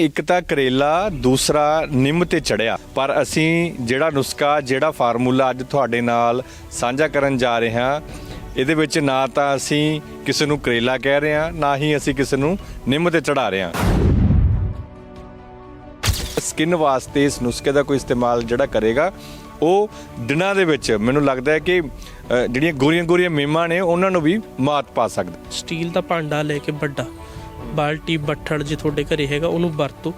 ਇੱਕ ਤਾਂ ਕਰੇਲਾ, ਦੂਸਰਾ ਨਿੰਮ ਤੇ ਚੜਿਆ। ਪਰ ਅਸੀਂ ਜਿਹੜਾ ਨੁਸਖਾ, ਜਿਹੜਾ ਫਾਰਮੂਲਾ ਅੱਜ ਤੁਹਾਡੇ ਨਾਲ ਸਾਂਝਾ ਕਰਨ ਜਾ ਰਹੇ ਹਾਂ, ਇਹਦੇ ਵਿੱਚ ਨਾ ਤਾਂ ਅਸੀਂ ਕਿਸੇ ਨੂੰ ਕਰੇਲਾ ਕਹਿ ਰਹੇ ਹਾਂ, ਨਾ ਹੀ ਅਸੀਂ ਕਿਸੇ ਨੂੰ ਨਿੰਮ ਤੇ ਚੜਾ ਰਹੇ ਹਾਂ। ਸਕਿਨ ਵਾਸਤੇ ਇਸ ਨੁਸਖੇ ਦਾ ਕੋਈ ਇਸਤੇਮਾਲ ਜਿਹੜਾ ਕਰੇਗਾ, ਉਹ ਦਿਨਾਂ ਦੇ ਵਿੱਚ ਮੈਨੂੰ ਲੱਗਦਾ ਹੈ ਕਿ ਜਿਹੜੀਆਂ ਗੋਰੀਆਂ ਗੋਰੀਆਂ ਮੇਮਾਂ ਨੇ, ਉਹਨਾਂ ਨੂੰ ਵੀ ਮਾਤ ਪਾ ਸਕਦਾ। ਸਟੀਲ ਦਾ ਭਾਂਡਾ ਲੈ ਕੇ ਵੱਡਾ। ਬਾਲਟੀ ਬੱਠਲ ਜੇ ਤੁਹਾਡੇ ਘਰੇ ਹੈਗਾ ਉਹਨੂੰ ਵਰਤੋ।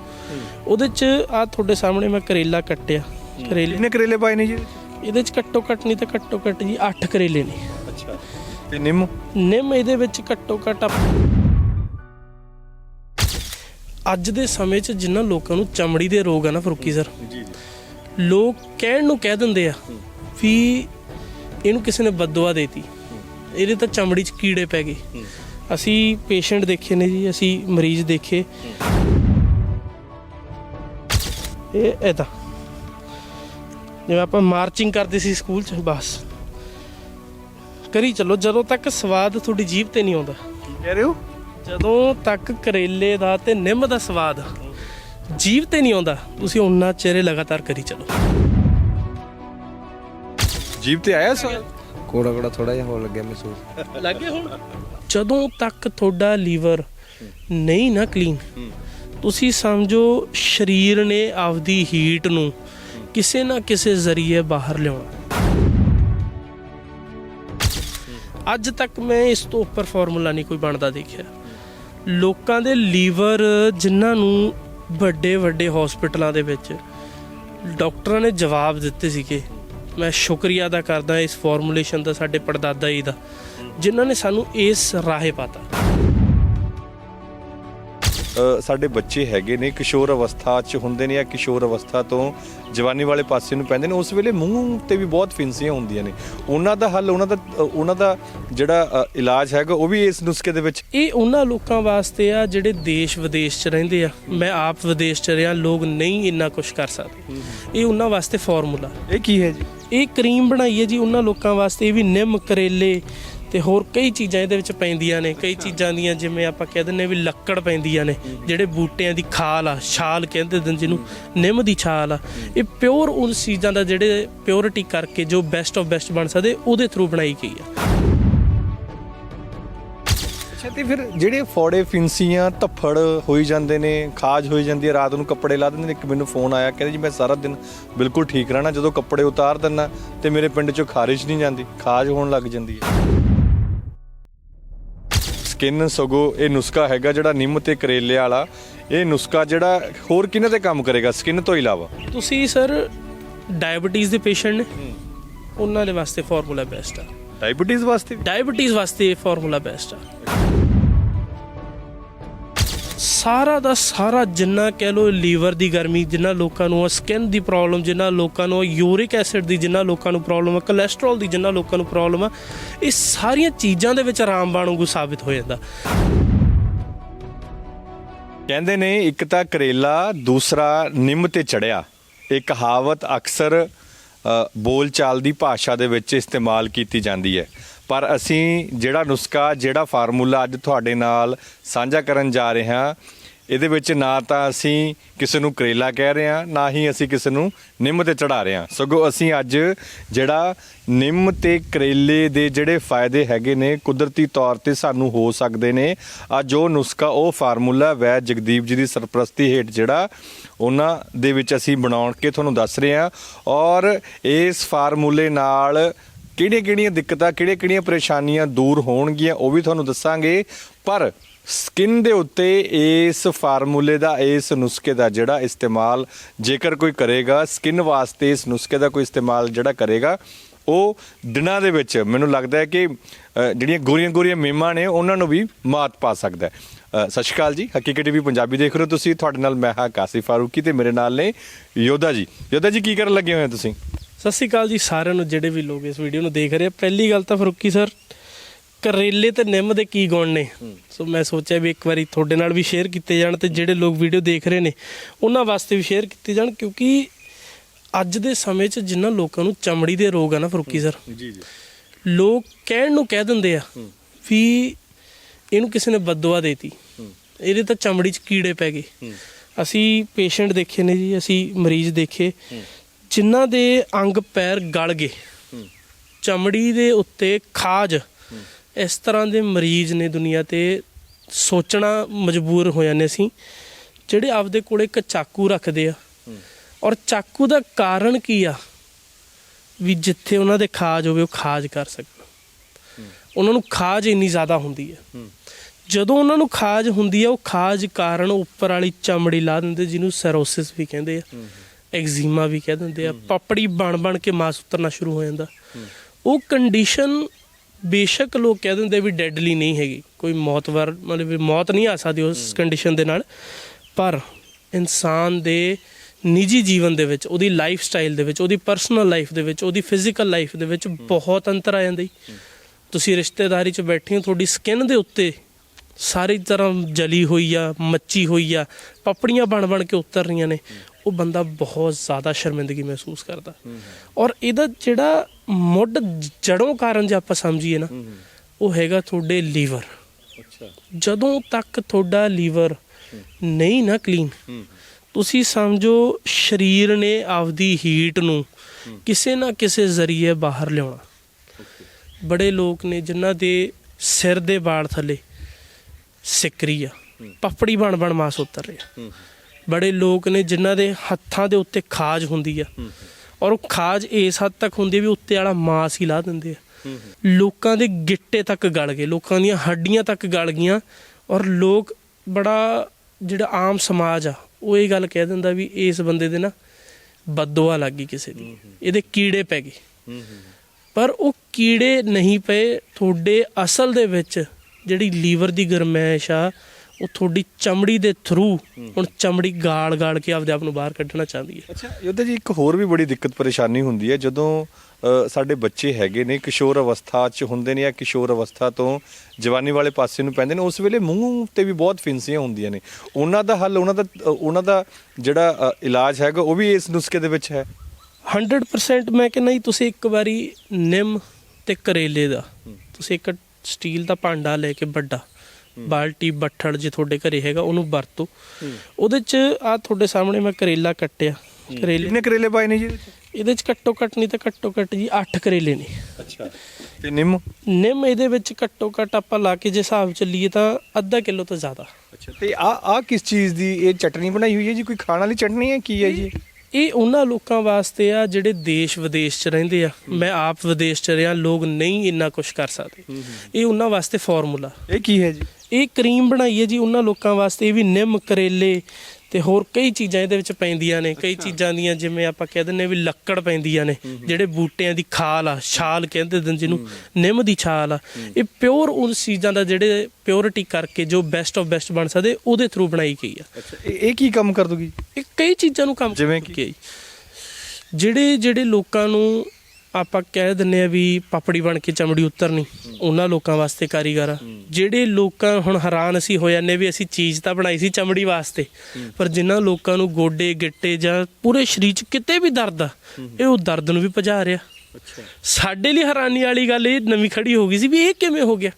ਉਹਦੇ ਚ ਆ ਤੁਹਾਡੇ ਸਾਹਮਣੇ ਮੈਂ ਕਰੇਲਾ ਕੱਟਿਆ। ਕਰੇਲੇ ਕਿੰਨੇ ਕਰੇਲੇ ਪਾਏ ਨੇ ਜੀ? ਇਹਦੇ ਚ ਘੱਟੋ ਘੱਟ ਨਹੀਂ ਤਾਂ ਘੱਟੋ ਘੱਟ ਜੀ 8 ਕਰੇਲੇ ਨੇ। ਅੱਛਾ। ਤੇ ਨਿੰਮ? ਨਿੰਮ ਇਹਦੇ ਵਿੱਚ ਘੱਟੋ ਘੱਟ ਆਪ- ਅੱਜ ਦੇ ਸਮੇਂ 'ਚ ਜਿਨ੍ਹਾਂ ਲੋਕਾਂ ਨੂੰ ਚਮੜੀ ਦੇ ਰੋਗ ਆ ਨਾ ਫਰੂਕੀ ਸਰ ਜੀ ਜੀ। ਲੋਕ ਕਹਿਣ ਨੂੰ ਕਹਿ ਦਿੰਦੇ ਆ ਵੀ ਇਹਨੂੰ ਕਿਸੇ ਨੇ ਬਦਦੁਆ ਦੇਤੀ। ਇਹਦੇ ਤਾਂ ਚਮੜੀ 'ਚ ਕੀੜੇ ਪੈ ਗਏ। ਅਸੀਂ ਪੇਸ਼ੈਂਟ ਦੇਖੇ ਨੇ ਜੀ ਅਸੀਂ ਮਰੀਜ਼ ਦੇਖੇ। ਇਹ ਇਹ ਤਾਂ ਜਿਵੇਂ ਆਪਾਂ ਮਾਰਚਿੰਗ ਕਰਦੇ ਸੀ ਸਕੂਲ 'ਚ ਬਸ। ਕਰੀ ਚੱਲੋ ਜਦੋਂ ਤੱਕ ਸਵਾਦ ਤੁਹਾਡੀ ਜੀਭ ਤੇ ਨਹੀਂ ਆਉਂਦਾ। ਕੀ ਕਹਿ ਰਹੇ ਹੋ? ਜਦੋਂ ਤੱਕ ਕਰੇਲੇ ਦਾ ਤੇ ਨਿੰਮ ਦਾ ਸਵਾਦ ਜੀਭ ਤੇ ਨਹੀਂ ਆਉਂਦਾ ਤੁਸੀਂ ਉਹਨਾਂ ਚਿਹਰੇ ਲਗਾਤਾਰ ਕਰੀ ਚਲੋ। ਜੀਭ ਤੇ ਆਇਆ ਸਵਾਲ ਕੋੜਾ ਕੋੜਾ ਥੋੜਾ ਜਿਹਾ ਹੋਣ ਲੱਗਿਆ ਮਹਿਸੂਸ। ਲੱਗੇ ਹੁਣ? ਜਦੋਂ ਤੱਕ ਤੁਹਾਡਾ ਲੀਵਰ ਨਹੀਂ ਨਾ ਕਲੀਨ, ਤੁਸੀਂ ਸਮਝੋ ਸਰੀਰ ਨੇ ਆਪਦੀ ਹੀਟ ਨੂੰ ਕਿਸੇ ਨਾ ਕਿਸੇ ਜ਼ਰੀਏ ਬਾਹਰ ਲਿਆਉਣਾ। ਅੱਜ ਤੱਕ ਮੈਂ ਇਸ ਤੋਂ ਉੱਪਰ ਫਾਰਮੂਲਾ ਨਹੀਂ ਕੋਈ ਬਣਦਾ ਦੇਖਿਆ। ਲੋਕਾਂ ਦੇ ਲੀਵਰ ਜਿਨ੍ਹਾਂ ਨੂੰ ਵੱਡੇ ਵੱਡੇ ਹਸਪੀਟਲਾਂ ਦੇ ਵਿੱਚ ਡਾਕਟਰਾਂ ਨੇ ਜਵਾਬ ਦਿੱਤੇ ਸੀਗੇ ਮੈਂ ਸ਼ੁਕਰੀਆ ਅਦਾ ਕਰਦਾ ਇਸ ਫਾਰਮੂਲੇਸ਼ਨ ਦਾ ਸਾਡੇ ਪੜਦਾਦਾ ਜੀ ਦਾ ਜਿਨ੍ਹਾਂ ਨੇ ਸਾਨੂੰ ਇਸ ਰਾਹੇ ਪਾਤਾ। ਸਾਡੇ ਬੱਚੇ ਹੈਗੇ ਨੇ ਕਿਸ਼ੋਰ ਅਵਸਥਾ 'ਚ ਹੁੰਦੇ ਨੇ ਜਾਂ ਕਿਸ਼ੋਰ ਅਵਸਥਾ ਤੋਂ ਜਵਾਨੀ ਵਾਲੇ ਪਾਸੇ ਨੂੰ ਪੈਂਦੇ ਨੇ ਉਸ ਵੇਲੇ ਮੂੰਹ ਤੇ ਵੀ ਬਹੁਤ ਫਿੰਸੀਆਂ ਹੁੰਦੀਆਂ ਨੇ। ਉਹਨਾਂ ਦਾ ਹੱਲ ਉਹਨਾਂ ਦਾ ਉਹਨਾਂ ਦਾ ਜਿਹੜਾ ਇਲਾਜ ਹੈਗਾ ਉਹ ਵੀ ਇਸ ਨੁਸਖੇ ਦੇ ਵਿੱਚ ਇਹ ਉਹਨਾਂ ਲੋਕਾਂ ਵਾਸਤੇ ਆ ਜਿਹੜੇ ਦੇਸ਼ ਵਿਦੇਸ਼ 'ਚ ਰਹਿੰਦੇ ਆ। ਮੈਂ ਆਪ ਵਿਦੇਸ਼ 'ਚ ਰਿਹਾ ਲੋਕ ਨਹੀਂ ਇੰਨਾ ਕੁਝ ਕਰ ਸਕਦੇ। ਇਹ ਉਹਨਾਂ ਵਾਸਤੇ ਫਾਰਮੂਲਾ ਇਹ ਕੀ ਹੈ ਜੀ? ਇਹ ਕਰੀਮ ਬਣਾਈ ਹੈ ਜੀ ਉਹਨਾਂ ਲੋਕਾਂ ਵਾਸਤੇ ਇਹ ਵੀ ਨਿੰਮ ਕਰੇਲੇ ਤੇ ਹੋਰ ਕਈ ਚੀਜ਼ਾਂ ਇਹਦੇ ਵਿੱਚ ਪੈਂਦੀਆਂ ਨੇ। ਕਈ ਚੀਜ਼ਾਂ ਦੀਆਂ ਜਿਵੇਂ ਆਪਾਂ ਕਹਿ ਦਿੰਨੇ ਵੀ ਲੱਕੜ ਪੈਂਦੀਆਂ ਨੇ ਜਿਹੜੇ ਬੂਟਿਆਂ ਦੀ ਖਾਲ ਆ ਛਾਲ ਕਹਿੰਦੇ ਦਿਨ ਜਿਹਨੂੰ ਨਿੰਮ ਦੀ ਛਾਲ ਆ। ਇਹ ਪਿਓਰ ਉਸ ਚੀਜ਼ਾਂ ਦਾ ਜਿਹੜੇ ਪਿਓਰਿਟੀ ਕਰਕੇ ਜੋ ਬੈਸਟ ਆਫ ਬੈਸਟ ਬਣ ਸਕਦੇ ਉਹਦੇ ਥਰੂ ਬਣਾਈ ਗਈ ਆ। ਅੱਛਾ ਤੇ ਫਿਰ ਜਿਹੜੇ ਫੋੜੇ ਫਿੰਸੀਆਂ ਧੱਫੜ ਹੋਈ ਜਾਂਦੇ ਨੇ ਖਾਜ ਹੋਈ ਜਾਂਦੀ ਹੈ ਰਾਤ ਨੂੰ ਕੱਪੜੇ ਲਾ ਦਿੰਦੇ ਨੇ ਇੱਕ ਮੈਨੂੰ ਫੋਨ ਆਇਆ ਕਹਿੰਦੇ ਜੀ ਮੈਂ ਸਾਰਾ ਦਿਨ ਬਿਲਕੁਲ ਠੀਕ ਰਹਿਣਾ ਜਦੋਂ ਕੱਪੜੇ ਉਤਾਰ ਦਿੰਨਾ ਤੇ ਮੇਰੇ ਪਿੰਡ 'ਚੋਂ ਖਾਰਿਸ਼ ਨਹੀਂ ਜਾਂਦੀ ਖਾਜ ਹੋਣ ਲੱਗ ਜਾਂਦੀ ਹੈ। ਸਕਿਨ ਸਗੋ ਇਹ ਨੁਸਖਾ ਹੈਗਾ ਜਿਹੜਾ ਨਿੰਮ ਤੇ ਕਰੇਲੇ ਵਾਲਾ ਇਹ ਨੁਸਖਾ ਜਿਹੜਾ ਹੋਰ ਕਿਹਨਾਂ ਤੇ ਕੰਮ ਕਰੇਗਾ ਸਕਿਨ ਤੋਂ ਇਲਾਵਾ? ਤੁਸੀਂ ਸਰ ਡਾਇਬੀਟੀਜ਼ ਦੇ ਪੇਸ਼ੈਂਟ ਨੇ। ਉਹਨਾਂ ਦੇ ਵਾਸਤੇ ਫਾਰਮੂਲਾ ਬੈਸਟ ਆ। ਡਾਇਬੀਟੀਜ਼ ਵਾਸਤੇ? ਡਾਇਬੀਟੀਜ਼ ਵਾਸਤੇ ਇਹ ਫਾਰਮੂਲਾ ਬੈਸਟ ਆ। ਸਾਰਾ ਦਾ ਸਾਰਾ ਜਿੰਨਾ ਕਹਿ ਲੋ ਲੀਵਰ ਦੀ ਗਰਮੀ, ਜਿੰਨਾ ਲੋਕਾਂ ਨੂੰ ਸਕਿਨ ਦੀ ਪ੍ਰੋਬਲਮ ਜਿੰਨਾ ਲੋਕਾਂ ਨੂੰ ਯੂਰਿਕ ਐਸਿਡ ਦੀ, ਜਿੰਨਾ ਲੋਕਾਂ ਨੂੰ ਪ੍ਰੋਬਲਮ ਆ ਕੋਲੇਸਟ੍ਰੋਲ ਦੀ ਜਿੰਨਾ ਲੋਕਾਂ ਨੂੰ ਪ੍ਰੋਬਲਮ ਆ, ਇਹ ਸਾਰੀਆਂ ਚੀਜ਼ਾਂ ਦੇ ਵਿੱਚ ਆਰਾਮਬਾਣ ਵਾਂਗੂ ਸਾਬਿਤ ਹੋ ਜਾਂਦਾ। ਕਹਿੰਦੇ ਨੇ ਇੱਕ ਤਾਂ ਕਰੇਲਾ, ਦੂਸਰਾ ਨਿੰਮ ਤੇ ਚੜਿਆ। ਇਹ ਕਹਾਵਤ ਅਕਸਰ ਬੋਲਚਾਲ ਦੀ ਭਾਸ਼ਾ ਦੇ ਵਿੱਚ ਇਸਤੇਮਾਲ ਕੀਤੀ ਜਾਂਦੀ ਹੈ। ਪਰ ਅਸੀਂ ਜਿਹੜਾ ਨੁਸਖਾ, ਜਿਹੜਾ ਫਾਰਮੂਲਾ ਅੱਜ ਤੁਹਾਡੇ ਨਾਲ ਸਾਂਝਾ ਕਰਨ ਜਾ ਰਹੇ ਹਾਂ, ਇਹਦੇ ਵਿੱਚ ਨਾ ਤਾਂ ਅਸੀਂ ਕਿਸੇ ਨੂੰ ਕਰੇਲਾ ਕਹਿ ਰਹੇ ਹਾਂ, ਨਾ ਹੀ ਅਸੀਂ ਕਿਸੇ ਨੂੰ ਨਿੰਮ ਤੇ ਚੜਾ ਰਹੇ ਹਾਂ। ਸਗੋਂ ਅਸੀਂ ਅੱਜ ਜਿਹੜਾ ਨਿੰਮ ਤੇ ਕਰੇਲੇ ਦੇ ਜਿਹੜੇ ਫਾਇਦੇ ਹੈਗੇ ਨੇ, ਕੁਦਰਤੀ ਤੌਰ ਤੇ ਸਾਨੂੰ ਹੋ ਸਕਦੇ ਨੇ ਆ ਜੋ ਨੁਸਖਾ, ਉਹ ਫਾਰਮੂਲਾ ਵੈ ਜਗਦੀਪ ਜੀ ਦੀ ਸਰਪ੍ਰਸਤੀ ਹੇਠ ਜਿਹੜਾ ਉਹਨਾਂ ਦੇ ਵਿੱਚ ਅਸੀਂ ਬਣਾਉਣ ਕੇ ਤੁਹਾਨੂੰ ਦੱਸ ਰਹੇ ਹਾਂ। ਔਰ ਇਸ ਫਾਰਮੂਲੇ ਨਾਲ ਕਿਹੜੀਆਂ ਕਿਹੜੀਆਂ ਦਿੱਕਤਾਂ ਕਿਹੜੀਆਂ ਕਿਹੜੀਆਂ ਪਰੇਸ਼ਾਨੀਆਂ ਦੂਰ ਹੋਣਗੀਆਂ, ਉਹ ਵੀ ਤੁਹਾਨੂੰ ਦੱਸਾਂਗੇ। ਪਰ ਸਕਿਨ ਦੇ ਉੱਤੇ ਇਸ ਫਾਰਮੂਲੇ ਦਾ, ਇਸ ਨੁਸਖੇ ਦਾ ਜਿਹੜਾ ਇਸਤੇਮਾਲ ਜੇਕਰ ਕੋਈ ਕਰੇਗਾ, ਸਕਿਨ ਵਾਸਤੇ ਇਸ ਨੁਸਖੇ ਦਾ ਕੋਈ ਇਸਤੇਮਾਲ ਜਿਹੜਾ ਕਰੇਗਾ, ਉਹ ਦਿਨਾਂ ਦੇ ਵਿੱਚ ਮੈਨੂੰ ਲੱਗਦਾ ਹੈ ਕਿ ਜਿਹੜੀਆਂ ਗੋਰੀਆਂ ਗੋਰੀਆਂ ਮੇਮਾਂ ਨੇ, ਉਹਨਾਂ ਨੂੰ ਵੀ ਮਾਤ ਪਾ ਸਕਦਾ ਹੈ। ਸਤਿ ਸ਼੍ਰੀ ਅਕਾਲ ਜੀ। ਹਕੀਕਤ ਟੀਵੀ ਪੰਜਾਬੀ ਦੇਖ ਰਹੇ ਹੋ ਤੁਸੀਂ। ਤੁਹਾਡੇ ਨਾਲ ਮੈਂ ਹਾਂ ਕਾਸੀ ਫਾਰੂਕੀ ਤੇ ਮੇਰੇ ਨਾਲ ਨੇ ਯੋਧਾ ਜੀ। ਯੋਧਾ ਜੀ, ਕੀ ਕਰਨ ਲੱਗੇ ਹੋਏ ਹੋ ਤੁਸੀਂ? ਸਤਿ ਸ਼੍ਰੀ ਅਕਾਲ ਜੀ ਸਾਰਿਆਂ ਨੂੰ ਜਿਹੜੇ ਵੀ ਲੋਕ ਇਸ ਵੀਡੀਓ ਨੂੰ ਦੇਖ ਰਹੇ ਆ। ਪਹਿਲੀ ਗੱਲ ਤਾਂ ਫਰੂਕੀ ਸਰ ਕਰੇਲੇ ਤੇ ਨਿੰਮ ਦੇ ਕੀ ਗੁਣ ਨੇ? ਸੋ ਮੈਂ ਸੋਚਿਆ ਵੀ ਇੱਕ ਵਾਰੀ ਤੁਹਾਡੇ ਨਾਲ ਵੀ ਸ਼ੇਅਰ ਕੀਤੇ ਜਾਣ ਤੇ ਜਿਹੜੇ ਲੋਕ ਵੀਡੀਓ ਦੇਖ ਰਹੇ ਨੇ ਉਹਨਾਂ ਵਾਸਤੇ ਵੀ ਸ਼ੇਅਰ ਕੀਤੇ ਜਾਣ ਕਿਉਂਕਿ ਅੱਜ ਦੇ ਸਮੇਂ 'ਚ ਜਿਨ੍ਹਾਂ ਲੋਕਾਂ ਨੂੰ ਚਮੜੀ ਦੇ ਰੋਗ ਆ ਨਾ ਫਰੂਕੀ ਸਰ ਜੀ ਜੀ। ਲੋਕ ਕਹਿਣ ਨੂੰ ਕਹਿ ਦਿੰਦੇ ਆ ਵੀ ਇਹਨੂੰ ਕਿਸੇ ਨੇ ਬਦਦੁਆ ਦੇਤੀ। ਇਹਦੇ ਤਾਂ ਚਮੜੀ 'ਚ ਕੀੜੇ ਪੈ ਗਏ। ਅਸੀਂ ਪੇਸ਼ੈਂਟ ਦੇਖੇ ਨੇ ਜੀ ਅਸੀਂ ਮਰੀਜ਼ ਦੇਖੇ। ਜਿਨ੍ਹਾਂ ਦੇ ਅੰਗ ਪੈਰ ਗਲ ਗਏ ਚਮੜੀ ਦੇ ਉੱਤੇ ਖਾਜ ਇਸ ਤਰ੍ਹਾਂ ਦੇ ਮਰੀਜ਼ ਨੇ ਦੁਨੀਆ ਤੇ ਸੋਚਣਾ ਮਜਬੂਰ ਹੋ ਜਾਂਦੇ ਸੀ ਜਿਹੜੇ ਆਪਦੇ ਕੋਲੇ ਇੱਕ ਚਾਕੂ ਰੱਖਦੇ ਆ। ਔਰ ਚਾਕੂ ਦਾ ਕਾਰਨ ਕੀ ਆ? ਵੀ ਜਿੱਥੇ ਉਹਨਾਂ ਦੇ ਖਾਜ ਹੋਵੇ ਉਹ ਖਾਜ ਕਰ ਸਕਣ। ਉਹਨਾਂ ਨੂੰ ਖਾਜ ਇੰਨੀ ਜ਼ਿਆਦਾ ਹੁੰਦੀ ਹੈ। ਜਦੋਂ ਉਹਨਾਂ ਨੂੰ ਖਾਜ ਹੁੰਦੀ ਹੈ ਉਹ ਖਾਜ ਕਾਰਨ ਉੱਪਰ ਵਾਲੀ ਚਮੜੀ ਲਾ ਦਿੰਦੇ ਜਿਹਨੂੰ ਸੈਰੋਸਿਸ ਵੀ ਕਹਿੰਦੇ ਆ। ਐਗਜ਼ੀਮਾ ਵੀ ਕਹਿ ਦਿੰਦੇ ਆ ਪਪੜੀ ਬਣ ਬਣ ਕੇ ਮਾਸ ਉਤਰਨਾ ਸ਼ੁਰੂ ਹੋ ਜਾਂਦਾ। ਉਹ ਕੰਡੀਸ਼ਨ ਬੇਸ਼ੱਕ ਲੋਕ ਕਹਿ ਦਿੰਦੇ ਵੀ ਡੈਡਲੀ ਨਹੀਂ ਹੈਗੀ। ਕੋਈ ਮੌਤ ਵਰ ਮਤਲਬ ਮੌਤ ਨਹੀਂ ਆ ਸਕਦੀ ਉਸ ਕੰਡੀਸ਼ਨ ਦੇ ਨਾਲ। ਪਰ ਇਨਸਾਨ ਦੇ ਨਿੱਜੀ ਜੀਵਨ ਦੇ ਵਿੱਚ ਉਹਦੀ ਲਾਈਫ ਸਟਾਈਲ ਦੇ ਵਿੱਚ ਉਹਦੀ ਪਰਸਨਲ ਲਾਈਫ ਦੇ ਵਿੱਚ ਉਹਦੀ ਫਿਜ਼ੀਕਲ ਲਾਈਫ ਦੇ ਵਿੱਚ ਬਹੁਤ ਅੰਤਰ ਆ ਜਾਂਦਾ। ਜੀ ਤੁਸੀਂ ਰਿਸ਼ਤੇਦਾਰੀ 'ਚ ਬੈਠੇ ਹੋ ਤੁਹਾਡੀ ਸਕਿਨ ਦੇ ਉੱਤੇ ਸਾਰੀ ਤਰ੍ਹਾਂ ਜਲੀ ਹੋਈ ਆ ਮੱਚੀ ਹੋਈ ਆ ਪਪੜੀਆਂ ਬਣ ਬਣ ਕੇ ਉਤਰ ਰਹੀਆਂ ਨੇ। ਉਹ ਬੰਦਾ ਬਹੁਤ ਜ਼ਿਆਦਾ ਸ਼ਰਮਿੰਦਗੀ ਮਹਿਸੂਸ ਕਰਦਾ। ਔਰ ਇਹਦਾ ਜਿਹੜਾ ਮੁੱਢ ਜੜੋਂ ਕਾਰਨ ਜੇ ਆਪਾਂ ਸਮਝੀਏ ਨਾ ਉਹ ਹੈਗਾ ਤੁਹਾਡੇ ਲੀਵਰ। ਅੱਛਾ। ਜਦੋਂ ਤੱਕ ਤੁਹਾਡਾ ਲੀਵਰ ਨਹੀਂ ਨਾ ਕਲੀਨ ਤੁਸੀਂ ਸਮਝੋ ਸਰੀਰ ਨੇ ਆਪਦੀ ਹੀਟ ਨੂੰ ਕਿਸੇ ਨਾ ਕਿਸੇ ਜ਼ਰੀਏ ਬਾਹਰ ਲਿਆਉਣਾ। ਬੜੇ ਲੋਕ ਨੇ ਜਿਨ੍ਹਾਂ ਦੇ ਸਿਰ ਦੇ ਵਾਲ ਥੱਲੇ ਸਿਕਰੀ ਆ ਪਪੜੀ ਬਣ ਬਣ ਮਾਸ ਉਤਰ ਰਿਹਾ ਬੜੇ ਲੋਕ ਨੇ ਜਿਨ੍ਹਾਂ ਦੇ ਹੱਥਾਂ ਦੇ ਉੱਤੇ ਖਾਜ ਹੁੰਦੀ ਆ। ਔਰ ਉਹ ਖਾਜ ਇਸ ਹੱਦ ਤੱਕ ਹੁੰਦੀ ਵੀ ਉੱਤੇ ਵਾਲਾ ਮਾਸ ਹੀ ਲਾ ਦਿੰਦੇ ਆ। ਲੋਕਾਂ ਦੇ ਗਿੱਟੇ ਤੱਕ ਗਲ ਗਏ ਲੋਕਾਂ ਦੀਆਂ ਹੱਡੀਆਂ ਤੱਕ ਗਲ ਗਈਆਂ। ਔਰ ਲੋਕ ਬੜਾ ਜਿਹੜਾ ਆਮ ਸਮਾਜ ਆ ਉਹ ਇਹ ਗੱਲ ਕਹਿ ਦਿੰਦਾ ਵੀ ਇਸ ਬੰਦੇ ਦੇ ਨਾ ਬਦਦੁਆ ਲੱਗ ਗਈ ਕਿਸੇ ਦੀ। ਇਹਦੇ ਕੀੜੇ ਪੈ ਗਏ। ਪਰ ਉਹ ਕੀੜੇ ਨਹੀਂ ਪਏ ਤੁਹਾਡੇ ਅਸਲ ਦੇ ਵਿੱਚ ਜਿਹੜੀ ਲੀਵਰ ਦੀ ਗਰਮੈਸ਼ ਆ ਉਹ ਤੁਹਾਡੀ ਚਮੜੀ ਦੇ ਥਰੂ ਹੁਣ ਚਮੜੀ ਗਾਲ ਗਾਲ ਕੇ ਆਪਦੇ ਆਪ ਨੂੰ ਬਾਹਰ ਕੱਢਣਾ ਚਾਹੁੰਦੀ ਹੈ। ਅੱਛਾ ਯੋਧਾ ਜੀ ਇੱਕ ਹੋਰ ਵੀ ਬੜੀ ਦਿੱਕਤ ਪਰੇਸ਼ਾਨੀ ਹੁੰਦੀ ਹੈ ਜਦੋਂ ਸਾਡੇ ਬੱਚੇ ਹੈਗੇ ਨੇ ਕਿਸ਼ੋਰ ਅਵਸਥਾ 'ਚ ਹੁੰਦੇ ਨੇ ਜਾਂ ਕਿਸ਼ੋਰ ਅਵਸਥਾ ਤੋਂ ਜਵਾਨੀ ਵਾਲੇ ਪਾਸੇ ਨੂੰ ਪੈਂਦੇ ਨੇ ਉਸ ਵੇਲੇ ਮੂੰਹ ਤੇ ਵੀ ਬਹੁਤ ਫਿੰਸੀਆਂ ਹੁੰਦੀਆਂ ਨੇ। ਉਹਨਾਂ ਦਾ ਹੱਲ ਉਹਨਾਂ ਦਾ ਉਹਨਾਂ ਦਾ ਜਿਹੜਾ ਇਲਾਜ ਹੈਗਾ ਉਹ ਵੀ ਇਸ ਨੁਸਖੇ ਦੇ ਵਿੱਚ ਹੈ? 100% ਮੈਂ ਕਹਿੰਦਾ ਜੀ ਤੁਸੀਂ ਇੱਕ ਵਾਰੀ ਨਿੰਮ ਤੇ ਕਰੇਲੇ ਦਾ ਤੁਸੀਂ ਇੱਕ ਸਟੀਲ ਦਾ ਭਾਂਡਾ ਲੈ ਕੇ ਵੱਡਾ ਬਾਲਟੀ ਬੱਠਲ ਜੇ ਤੁਹਾਡੇ ਘਰੇ ਹੈਗਾ ਉਹਨੂੰ ਵਰਤੋ। ਉਹਦੇ ਚ ਆ ਤੁਹਾਡੇ ਸਾਹਮਣੇ ਮੈਂ ਕਰੇਲਾ ਕੱਟਿਆ। ਕਰੇਲੇ ਕਿੰਨੇ ਕਰੇਲੇ ਪਾਏ ਨੇ ਜੀ ਇਹਦੇ ਚ? ਘੱਟੋ ਘੱਟ ਨਹੀਂ ਤਾਂ ਘੱਟੋ ਘੱਟ ਜੀ 8 ਕਰੇਲੇ ਨੇ। ਅੱਛਾ। ਤੇ ਨਿੰਮ? ਨਿੰਮ ਇਹਦੇ ਵਿੱਚ ਘੱਟੋ ਘੱਟ ਆਪਾਂ ਲਾ ਕੇ ਜੇ ਹਿਸਾਬ ਚੱਲੀਏ ਤਾਂ ਅੱਧਾ ਕਿਲੋ ਤੋਂ ਜ਼ਿਆਦਾ। ਅੱਛਾ ਤੇ ਆ ਆ ਕਿਸ ਚੀਜ਼ ਦੀ ਇਹ ਚਟਨੀ ਬਣਾਈ ਹੋਈ ਹੈ ਜੀ? ਕੋਈ ਖਾਣ ਵਾਲੀ ਚਟਨੀ ਹੈ ਕੀ ਹੈ ਜੀ? ਇਹ ਉਹਨਾਂ ਲੋਕਾਂ ਵਾਸਤੇ ਆ ਜਿਹੜੇ ਦੇਸ਼ ਵਿਦੇਸ਼ 'ਚ ਰਹਿੰਦੇ ਆ। ਮੈਂ ਆਪ ਵਿਦੇਸ਼ 'ਚ ਰਿਹਾ ਲੋਕ ਨਹੀਂ ਇੰਨਾ ਕੁਝ ਕਰ ਸਕਦੇ। ਇਹ ਉਹਨਾਂ ਵਾਸਤੇ ਫਾਰਮੂਲਾ। ਇਹ ਕੀ ਹੈ ਜੀ? ਇਹ ਕਰੀਮ ਬਣਾਈ ਹੈ ਜੀ ਉਹਨਾਂ ਲੋਕਾਂ ਵਾਸਤੇ ਇਹ ਵੀ ਨਿੰਮ ਕਰੇਲੇ ਤੇ ਹੋਰ ਕਈ ਚੀਜ਼ਾਂ ਇਹਦੇ ਵਿੱਚ ਪੈਂਦੀਆਂ ਨੇ। ਕਈ ਚੀਜ਼ਾਂ ਦੀਆਂ ਜਿਵੇਂ ਆਪਾਂ ਕਹਿ ਦਿੰਨੇ ਵੀ ਲੱਕੜ ਪੈਂਦੀਆਂ ਨੇ ਜਿਹੜੇ ਬੂਟਿਆਂ ਦੀ ਖਾਲ ਆ ਛਾਲ ਕਹਿੰਦੇ ਦਿਨ ਜਿਹਨੂੰ ਨਿੰਮ ਦੀ ਛਾਲ ਆ। ਇਹ ਪਿਓਰ ਉਸ ਚੀਜ਼ਾਂ ਦਾ ਜਿਹੜੇ ਪਿਓਰਿਟੀ ਕਰਕੇ ਜੋ ਬੈਸਟ ਆਫ ਬੈਸਟ ਬਣ ਸਕਦੇ ਉਹਦੇ ਥਰੂ ਬਣਾਈ ਗਈ ਆ। ਇਹ ਕੀ ਕੰਮ ਕਰ ਦੂਗੀ? ਇਹ ਕਈ ਚੀਜ਼ਾਂ ਨੂੰ ਕੰਮ ਜਿਵੇਂ ਕਿ? ਜਿਹੜੇ ਜਿਹੜੇ ਲੋਕਾਂ ਨੂੰ ਆਪਾਂ ਕਹਿ ਦਿੰਨੇ ਆ ਵੀ ਪਾਪੜੀ ਬਣ ਕੇ ਚਮੜੀ ਉਤਰਨੀ ਉਹਨਾਂ ਲੋਕਾਂ ਵਾਸਤੇ ਕਾਰੀਗਰ ਆ। ਜਿਹੜੇ ਲੋਕਾਂ ਹੁਣ ਹੈਰਾਨ ਅਸੀਂ ਹੋ ਜਾਂਦੇ ਵੀ ਅਸੀਂ ਚੀਜ਼ ਤਾਂ ਬਣਾਈ ਸੀ ਚਮੜੀ ਵਾਸਤੇ ਪਰ ਜਿਨ੍ਹਾਂ ਲੋਕਾਂ ਨੂੰ ਗੋਡੇ ਗਿੱਟੇ ਜਾਂ ਪੂਰੇ ਸਰੀਰ 'ਚ ਕਿਤੇ ਵੀ ਦਰਦ ਆ ਇਹ ਉਹ ਦਰਦ ਨੂੰ ਵੀ ਭਜਾ ਰਿਹਾ। ਸਾਡੇ ਲਈ ਹੈਰਾਨੀ ਵਾਲੀ ਗੱਲ ਇਹ ਨਵੀਂ ਖੜੀ ਹੋ ਗਈ ਸੀ ਵੀ ਇਹ ਕਿਵੇਂ ਹੋ ਗਿਆ?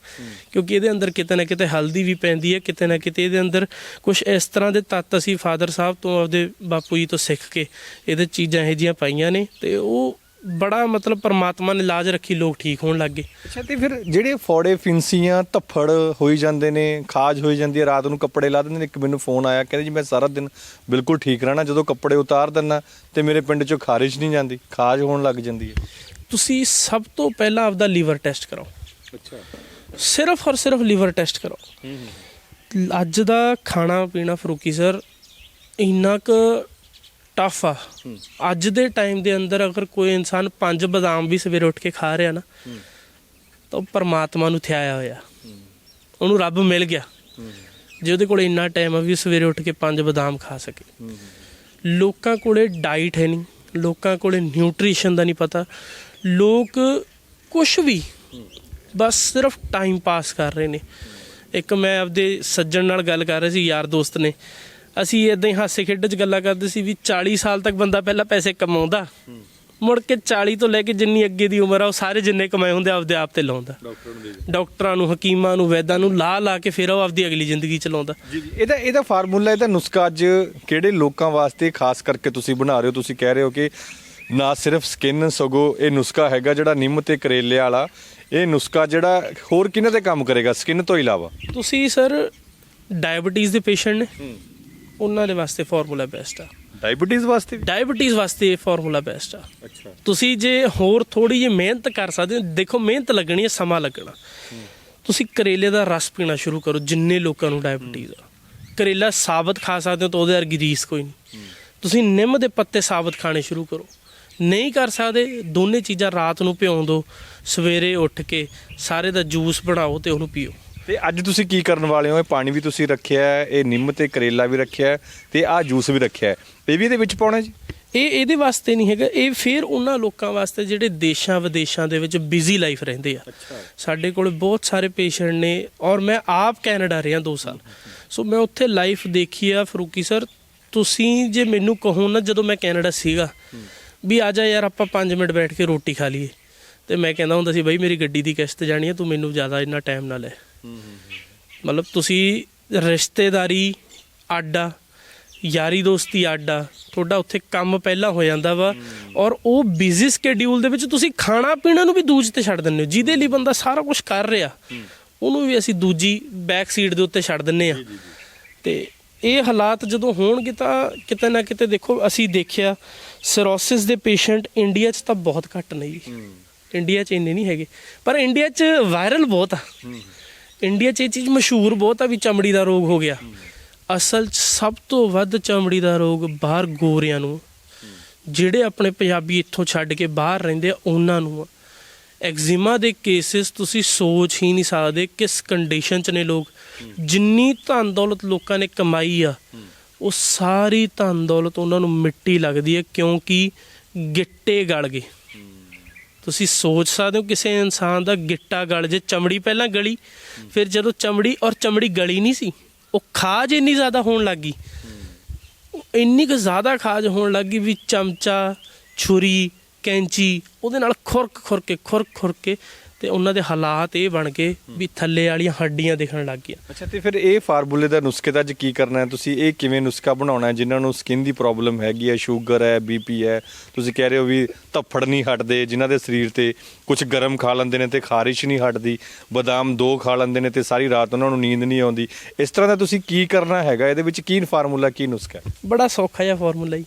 ਕਿਉਂਕਿ ਇਹਦੇ ਅੰਦਰ ਕਿਤੇ ਨਾ ਕਿਤੇ ਹਲਦੀ ਵੀ ਪੈਂਦੀ ਹੈ ਕਿਤੇ ਨਾ ਕਿਤੇ ਇਹਦੇ ਅੰਦਰ ਕੁਝ ਇਸ ਤਰ੍ਹਾਂ ਦੇ ਤੱਤ ਅਸੀਂ ਫਾਦਰ ਸਾਹਿਬ ਤੋਂ ਆਪਦੇ ਬਾਪੂ ਜੀ ਤੋਂ ਸਿੱਖ ਕੇ ਇਹਦੇ ਚੀਜ਼ਾਂ ਇਹੋ ਜਿਹੀਆਂ ਪਾਈਆਂ ਨੇ ਤੇ ਉਹ ਬੜਾ ਮਤਲਬ ਪਰਮਾਤਮਾ ਨੇ ਲਾਜ ਰੱਖੀ ਲੋਕ ਠੀਕ ਹੋਣ ਲੱਗ ਗਏ। ਅੱਛਾ ਤੇ ਫਿਰ ਜਿਹੜੇ ਫੋੜੇ ਫਿੰਸੀਆਂ ਧੱਫੜ ਹੋਈ ਜਾਂਦੇ ਨੇ ਖਾਜ ਹੋਈ ਜਾਂਦੀ ਹੈ ਰਾਤ ਨੂੰ ਕੱਪੜੇ ਲਾ ਦਿੰਦੇ ਨੇ। ਇੱਕ ਮੈਨੂੰ ਫੋਨ ਆਇਆ ਕਹਿੰਦੇ ਜੀ ਮੈਂ ਸਾਰਾ ਦਿਨ ਬਿਲਕੁਲ ਠੀਕ ਰਹਿਣਾ ਜਦੋਂ ਕੱਪੜੇ ਉਤਾਰ ਦਿੰਨਾ ਤੇ ਮੇਰੇ ਪਿੰਡ ਚੋਂ ਖਾਰਿਸ਼ ਨਹੀਂ ਜਾਂਦੀ ਖਾਜ ਹੋਣ ਲੱਗ ਜਾਂਦੀ ਹੈ। ਤੁਸੀਂ ਸਭ ਤੋਂ ਪਹਿਲਾਂ ਆਪਦਾ ਲੀਵਰ ਟੈਸਟ ਕਰਾਓ ਅੱਛਾ। ਸਿਰਫ ਔਰ ਸਿਰਫ ਲੀਵਰ ਟੈਸਟ ਕਰਾਓ ਅੱਜ ਦਾ ਖਾਣਾ ਪੀਣਾ ਫਰੂਕੀ ਸਰ ਇੰਨਾ ਕੁ ਟਫ ਆ। ਅੱਜ ਦੇ ਟਾਈਮ ਦੇ ਅੰਦਰ ਅਗਰ ਕੋਈ ਇਨਸਾਨ ਪੰਜ ਬਦਾਮ ਵੀ ਸਵੇਰੇ ਉੱਠ ਕੇ ਖਾ ਰਿਹਾ ਨਾ, ਤਾਂ ਉਹ ਪਰਮਾਤਮਾ ਨੂੰ ਥਿਆਇਆ ਹੋਇਆ। ਉਹਨੂੰ ਰੱਬ ਮਿਲ ਗਿਆ। ਜੇ ਉਹਦੇ ਕੋਲ ਇੰਨਾ ਟਾਈਮ ਆ ਵੀ ਸਵੇਰੇ ਉੱਠ ਕੇ ਪੰਜ ਬਦਾਮ ਖਾ ਸਕੇ। ਲੋਕਾਂ ਕੋਲੇ ਡਾਈਟ ਹੈ ਨਹੀਂ, ਲੋਕਾਂ ਕੋਲੇ ਨਿਊਟ੍ਰੀਸ਼ਨ ਦਾ ਨਹੀਂ ਪਤਾ। ਲੋਕ ਕੁਝ ਵੀ ਬਸ ਸਿਰਫ ਟਾਈਮ ਪਾਸ ਕਰ ਰਹੇ ਨੇ। ਇੱਕ ਮੈਂ ਆਪਦੇ ਸੱਜਣ ਨਾਲ ਗੱਲ ਕਰ ਰਿਹਾ ਸੀ, ਯਾਰ ਦੋਸਤ ਨੇ। ਅਸੀਂ ਇਦਾਂ ਹੀ ਹਾਸੇ ਖੇਡ 'ਚ ਗੱਲਾਂ ਕਰਦੇ ਸੀ ਵੀ 40 ਸਾਲ ਤੱਕ ਬੰਦਾ ਪਹਿਲਾਂ ਪੈਸੇ ਕਮਾਉਂਦਾ। ਮੁੜ ਕੇ 40 ਤੋਂ ਲੈ ਕੇ ਜਿੰਨੀ ਅੱਗੇ ਦੀ ਉਮਰ ਆ ਉਹ ਸਾਰੇ ਜਿੰਨੇ ਕਮਾਏ ਹੁੰਦੇ ਆਪਦੇ ਆਪ ਤੇ ਲਾਉਂਦਾ। ਡਾਕਟਰ ਨੂੰ ਹਕੀਮਾਂ ਨੂੰ ਵੈਦਾਂ ਨੂੰ ਲਾ ਲਾ ਕੇ ਫਿਰ ਉਹ ਆਪਦੀ ਅਗਲੀ ਜ਼ਿੰਦਗੀ ਚਲਾਉਂਦਾ ਇਹਦਾ ਇਹਦਾ ਫਾਰਮੂਲਾ ਇਹਦਾ ਨੁਸਖਾ ਅੱਜ ਕਿਹੜੇ ਲੋਕਾਂ ਵਾਸਤੇ ਖਾਸ ਕਰਕੇ ਤੁਸੀਂ ਬਣਾ ਰਹੇ ਹੋ ਤੁਸੀਂ ਕਹਿ ਰਹੇ ਹੋ ਕਿ ਨਾ ਸਿਰਫ ਸਕਿਨ ਸਗੋ ਇਹ ਨੁਸਖਾ ਹੈਗਾ ਜਿਹੜਾ ਨਿੰਮ ਤੇ ਕਰੇਲੇ ਵਾਲਾ ਇਹ ਨੁਸਖਾ ਜਿਹੜਾ ਹੋਰ ਕਿਹਨਾਂ ਤੇ ਕੰਮ ਕਰੇਗਾ ਸਕਿਨ ਤੋਂ ਇਲਾਵਾ? ਤੁਸੀਂ ਸਰ ਡਾਇਬੀਟੀਜ਼ ਦੇ ਪੇਸ਼ੈਂਟ ਨੇ। ਉਹਨਾਂ ਦੇ ਵਾਸਤੇ ਫਾਰਮੂਲਾ ਬੈਸਟ ਆ। ਡਾਇਬੀਟੀਜ਼ ਵਾਸਤੇ ਵੀ? ਡਾਇਬੀਟੀਜ਼ ਵਾਸਤੇ ਇਹ ਫਾਰਮੂਲਾ ਬੈਸਟ ਆ। ਅੱਛਾ। ਤੁਸੀਂ ਜੇ ਹੋਰ ਥੋੜੀ ਜਿਹੀ ਮਿਹਨਤ ਕਰ ਸਕਦੇ ਹੋ ਦੇਖੋ ਮਿਹਨਤ ਲੱਗਣੀ ਹੈ ਸਮਾਂ ਲੱਗਣਾ। ਤੁਸੀਂ ਕਰੇਲੇ ਦਾ ਰਸ ਪੀਣਾ ਸ਼ੁਰੂ ਕਰੋ ਜਿੰਨੇ ਲੋਕਾਂ ਨੂੰ ਡਾਇਬੀਟੀਜ਼ ਆ। ਕਰੇਲਾ ਸਾਬਤ ਖਾ ਸਕਦੇ ਹੋ ਤਾਂ ਉਹਦੇ ਵਰਗੀ ਰੀਸ ਕੋਈ ਨਹੀਂ। ਤੁਸੀਂ ਨਿੰਮ ਦੇ ਪੱਤੇ ਸਾਬਤ ਖਾਣੇ ਸ਼ੁਰੂ ਕਰੋ। ਨਹੀਂ ਕਰ ਸਕਦੇ ਦੋਨੇ ਚੀਜ਼ਾਂ ਰਾਤ ਨੂੰ ਭਿਉਂ ਦਿਓ ਸਵੇਰੇ ਉੱਠ ਕੇ ਸਾਰੇ ਦਾ ਜੂਸ ਬਣਾਓ ਤੇ ਉਹਨੂੰ ਪੀਓ। ਤੇ ਅੱਜ ਤੁਸੀਂ ਕੀ ਕਰਨ ਵਾਲੇ ਹੋ? ਇਹ ਪਾਣੀ ਵੀ ਤੁਸੀਂ ਰੱਖਿਆ ਹੈ ਇਹ ਨਿੰਮ ਤੇ ਕਰੇਲਾ ਵੀ ਰੱਖਿਆ ਹੈ ਤੇ ਆਹ ਜੂਸ ਵੀ ਰੱਖਿਆ ਹੈ। ਇਹ ਵੀ ਇਹਦੇ ਵਿੱਚ ਪਾਉਣਾ ਜੀ? ਇਹ ਇਹਦੇ ਵਾਸਤੇ ਨਹੀਂ ਹੈਗਾ। ਇਹ ਫਿਰ ਉਹਨਾਂ ਲੋਕਾਂ ਵਾਸਤੇ ਜਿਹੜੇ ਦੇਸ਼ਾਂ ਵਿਦੇਸ਼ਾਂ ਦੇ ਵਿੱਚ ਬਿਜ਼ੀ ਲਾਈਫ ਰਹਿੰਦੇ ਆ। ਸਾਡੇ ਕੋਲ ਬਹੁਤ ਸਾਰੇ ਪੇਸ਼ੈਂਟ ਨੇ ਔਰ ਮੈਂ ਆਪ ਕੈਨੇਡਾ ਰਿਹਾ 2 ਸਾਲ। ਸੋ ਮੈਂ ਉੱਥੇ ਲਾਈਫ ਦੇਖੀ ਆ ਫਰੂਕੀ ਸਰ ਤੁਸੀਂ ਜੇ ਮੈਨੂੰ ਕਹੋ ਨਾ ਜਦੋਂ ਮੈਂ ਕੈਨੇਡਾ ਸੀਗਾ ਵੀ ਆ ਜਾ ਯਾਰ ਆਪਾਂ 5 ਮਿੰਟ ਬੈਠ ਕੇ ਰੋਟੀ ਖਾ ਲਈਏ। ਤੇ ਮੈਂ ਕਹਿੰਦਾ ਹੁੰਦਾ ਸੀ ਬਈ ਮੇਰੀ ਗੱਡੀ ਦੀ ਕਿਸ਼ਤ ਜਾਣੀ ਹੈ ਤੂੰ ਮੈਨੂੰ ਜ਼ਿਆਦਾ ਇੰਨਾ ਟਾਈਮ ਨਾ ਲੈ। ਮਤਲਬ ਤੁਸੀਂ ਰਿਸ਼ਤੇਦਾਰੀ ਆਡਾ ਯਾਰੀ ਦੋਸਤੀ ਆਡਾ ਤੁਹਾਡਾ ਉੱਥੇ ਕੰਮ ਪਹਿਲਾਂ ਹੋ ਜਾਂਦਾ ਵਾ ਔਰ ਉਹ ਬਿਜ਼ੀ ਸਕੇਡਿਊਲ ਦੇ ਵਿੱਚ ਤੁਸੀਂ ਖਾਣਾ ਪੀਣਾ ਨੂੰ ਵੀ ਦੂਜ ਤੇ ਛੱਡ ਦਿੰਦੇ ਹੋ ਜਿਹਦੇ ਲਈ ਬੰਦਾ ਸਾਰਾ ਕੁਝ ਕਰ ਰਿਹਾ ਉਹਨੂੰ ਵੀ ਅਸੀਂ ਦੂਜੀ ਬੈਕ ਸੀਟ ਦੇ ਉੱਤੇ ਛੱਡ ਦਿੰਨੇ ਆ ਤੇ ਇਹ ਹਾਲਾਤ ਜਦੋਂ ਹੋਣਗੇ ਤਾਂ ਕਿਤੇ ਨਾ ਕਿਤੇ ਦੇਖੋ ਅਸੀਂ ਦੇਖਿਆ ਸਿਰੋਸਿਸ ਦੇ ਪੇਸ਼ੈਂਟ ਇੰਡੀਆ 'ਚ ਤਾਂ ਬਹੁਤ ਘੱਟ ਨੇ ਜੀ। ਇੰਡੀਆ 'ਚ ਇੰਨੇ ਨਹੀਂ ਹੈਗੇ ਪਰ ਇੰਡੀਆ 'ਚ ਵਾਇਰਲ ਬਹੁਤ ਆ। ਇੰਡੀਆ 'ਚ ਇਹ ਚੀਜ਼ ਮਸ਼ਹੂਰ ਬਹੁਤ ਆ ਵੀ ਚਮੜੀ ਦਾ ਰੋਗ ਹੋ ਗਿਆ। ਅਸਲ 'ਚ ਸਭ ਤੋਂ ਵੱਧ ਚਮੜੀ ਦਾ ਰੋਗ ਬਾਹਰ ਗੋਰਿਆਂ ਨੂੰ ਜਿਹੜੇ ਆਪਣੇ ਪੰਜਾਬੀ ਇੱਥੋਂ ਛੱਡ ਕੇ ਬਾਹਰ ਰਹਿੰਦੇ ਆ, ਉਹਨਾਂ ਨੂੰ ਆ। ਐਗਜ਼ੀਮਾ ਦੇ ਕੇਸਿਸ ਤੁਸੀਂ ਸੋਚ ਹੀ ਨਹੀਂ ਸਕਦੇ ਕਿਸ ਕੰਡੀਸ਼ਨ 'ਚ ਨੇ ਲੋਕ। ਜਿੰਨੀ ਧਨ ਦੌਲਤ ਲੋਕਾਂ ਨੇ ਕਮਾਈ ਆ, ਉਹ ਸਾਰੀ ਧਨ ਦੌਲਤ ਉਹਨਾਂ ਨੂੰ ਮਿੱਟੀ ਲੱਗਦੀ ਹੈ ਕਿਉਂਕਿ ਗਿੱਟੇ ਗਲ ਗਏ। ਤੁਸੀਂ ਸੋਚ ਸਕਦੇ ਹੋ ਕਿਸੇ ਇਨਸਾਨ ਦਾ ਗਿੱਟਾ ਗਲ ਜੇ ਚਮੜੀ ਪਹਿਲਾਂ ਗਲੀ, ਫਿਰ ਜਦੋਂ ਚਮੜੀ ਔਰ ਚਮੜੀ ਗਲੀ ਨਹੀਂ ਸੀ, ਉਹ ਖਾਜ ਇੰਨੀ ਜ਼ਿਆਦਾ ਹੋਣ ਲੱਗੀ ਇੰਨੀ ਕੁ ਜ਼ਿਆਦਾ ਖਾਜ ਹੋਣ ਲੱਗੀ ਵੀ ਚਮਚਾ, ਛੁਰੀ, ਕੈਂਚੀ, ਉਹਦੇ ਨਾਲ ਖੁਰਕ ਖੁਰਕੇ ਖੁਰਕ ਖੁਰਕ ਕੇ ਤੇ ਉਹਨਾਂ ਦੇ ਹਾਲਾਤ ਇਹ ਬਣ ਗਏ ਵੀ ਥੱਲੇ ਵਾਲੀਆਂ ਹੱਡੀਆਂ ਦਿਖਣ ਲੱਗ ਗਈਆਂ। ਅੱਛਾ ਤੇ ਫਿਰ ਇਹ ਫਾਰਮੂਲੇ ਦਾ ਨੁਸਖੇ ਦਾ ਅੱਜ ਕੀ ਕਰਨਾ ਹੈ? ਤੁਸੀਂ ਇਹ ਕਿਵੇਂ ਨੁਸਖਾ ਬਣਾਉਣਾ ਹੈ ਜਿਨ੍ਹਾਂ ਨੂੰ ਸਕਿਨ ਦੀ ਪ੍ਰੋਬਲਮ ਹੈਗੀ ਹੈ ਸ਼ੂਗਰ ਹੈ ਬੀਪੀ ਹੈ? ਤੁਸੀਂ ਕਹਿ ਰਹੇ ਹੋ ਵੀ ਧੱਫੜ ਨਹੀਂ ਹਟਦੇ ਜਿਨ੍ਹਾਂ ਦੇ ਸਰੀਰ ਤੇ ਕੁਝ ਗਰਮ ਖਾ ਲੈਂਦੇ ਨੇ ਤੇ ਖਾਰਿਸ਼ ਨਹੀਂ ਹਟਦੀ ਬਦਾਮ ਦੋ ਖਾ ਲੈਂਦੇ ਨੇ ਤੇ ਸਾਰੀ ਰਾਤ ਉਹਨਾਂ ਨੂੰ ਨੀਂਦ ਨਹੀਂ ਆਉਂਦੀ। ਇਸ ਤਰ੍ਹਾਂ ਦਾ ਤੁਸੀਂ ਕੀ ਕਰਨਾ ਹੈਗਾ? ਇਹਦੇ ਵਿੱਚ ਕੀ ਫਾਰਮੂਲਾ ਕੀ ਨੁਸਖਾ ਬੜਾ ਸੌਖਾ ਜਿਹਾ ਫਾਰਮੂਲਾ ਹੀ।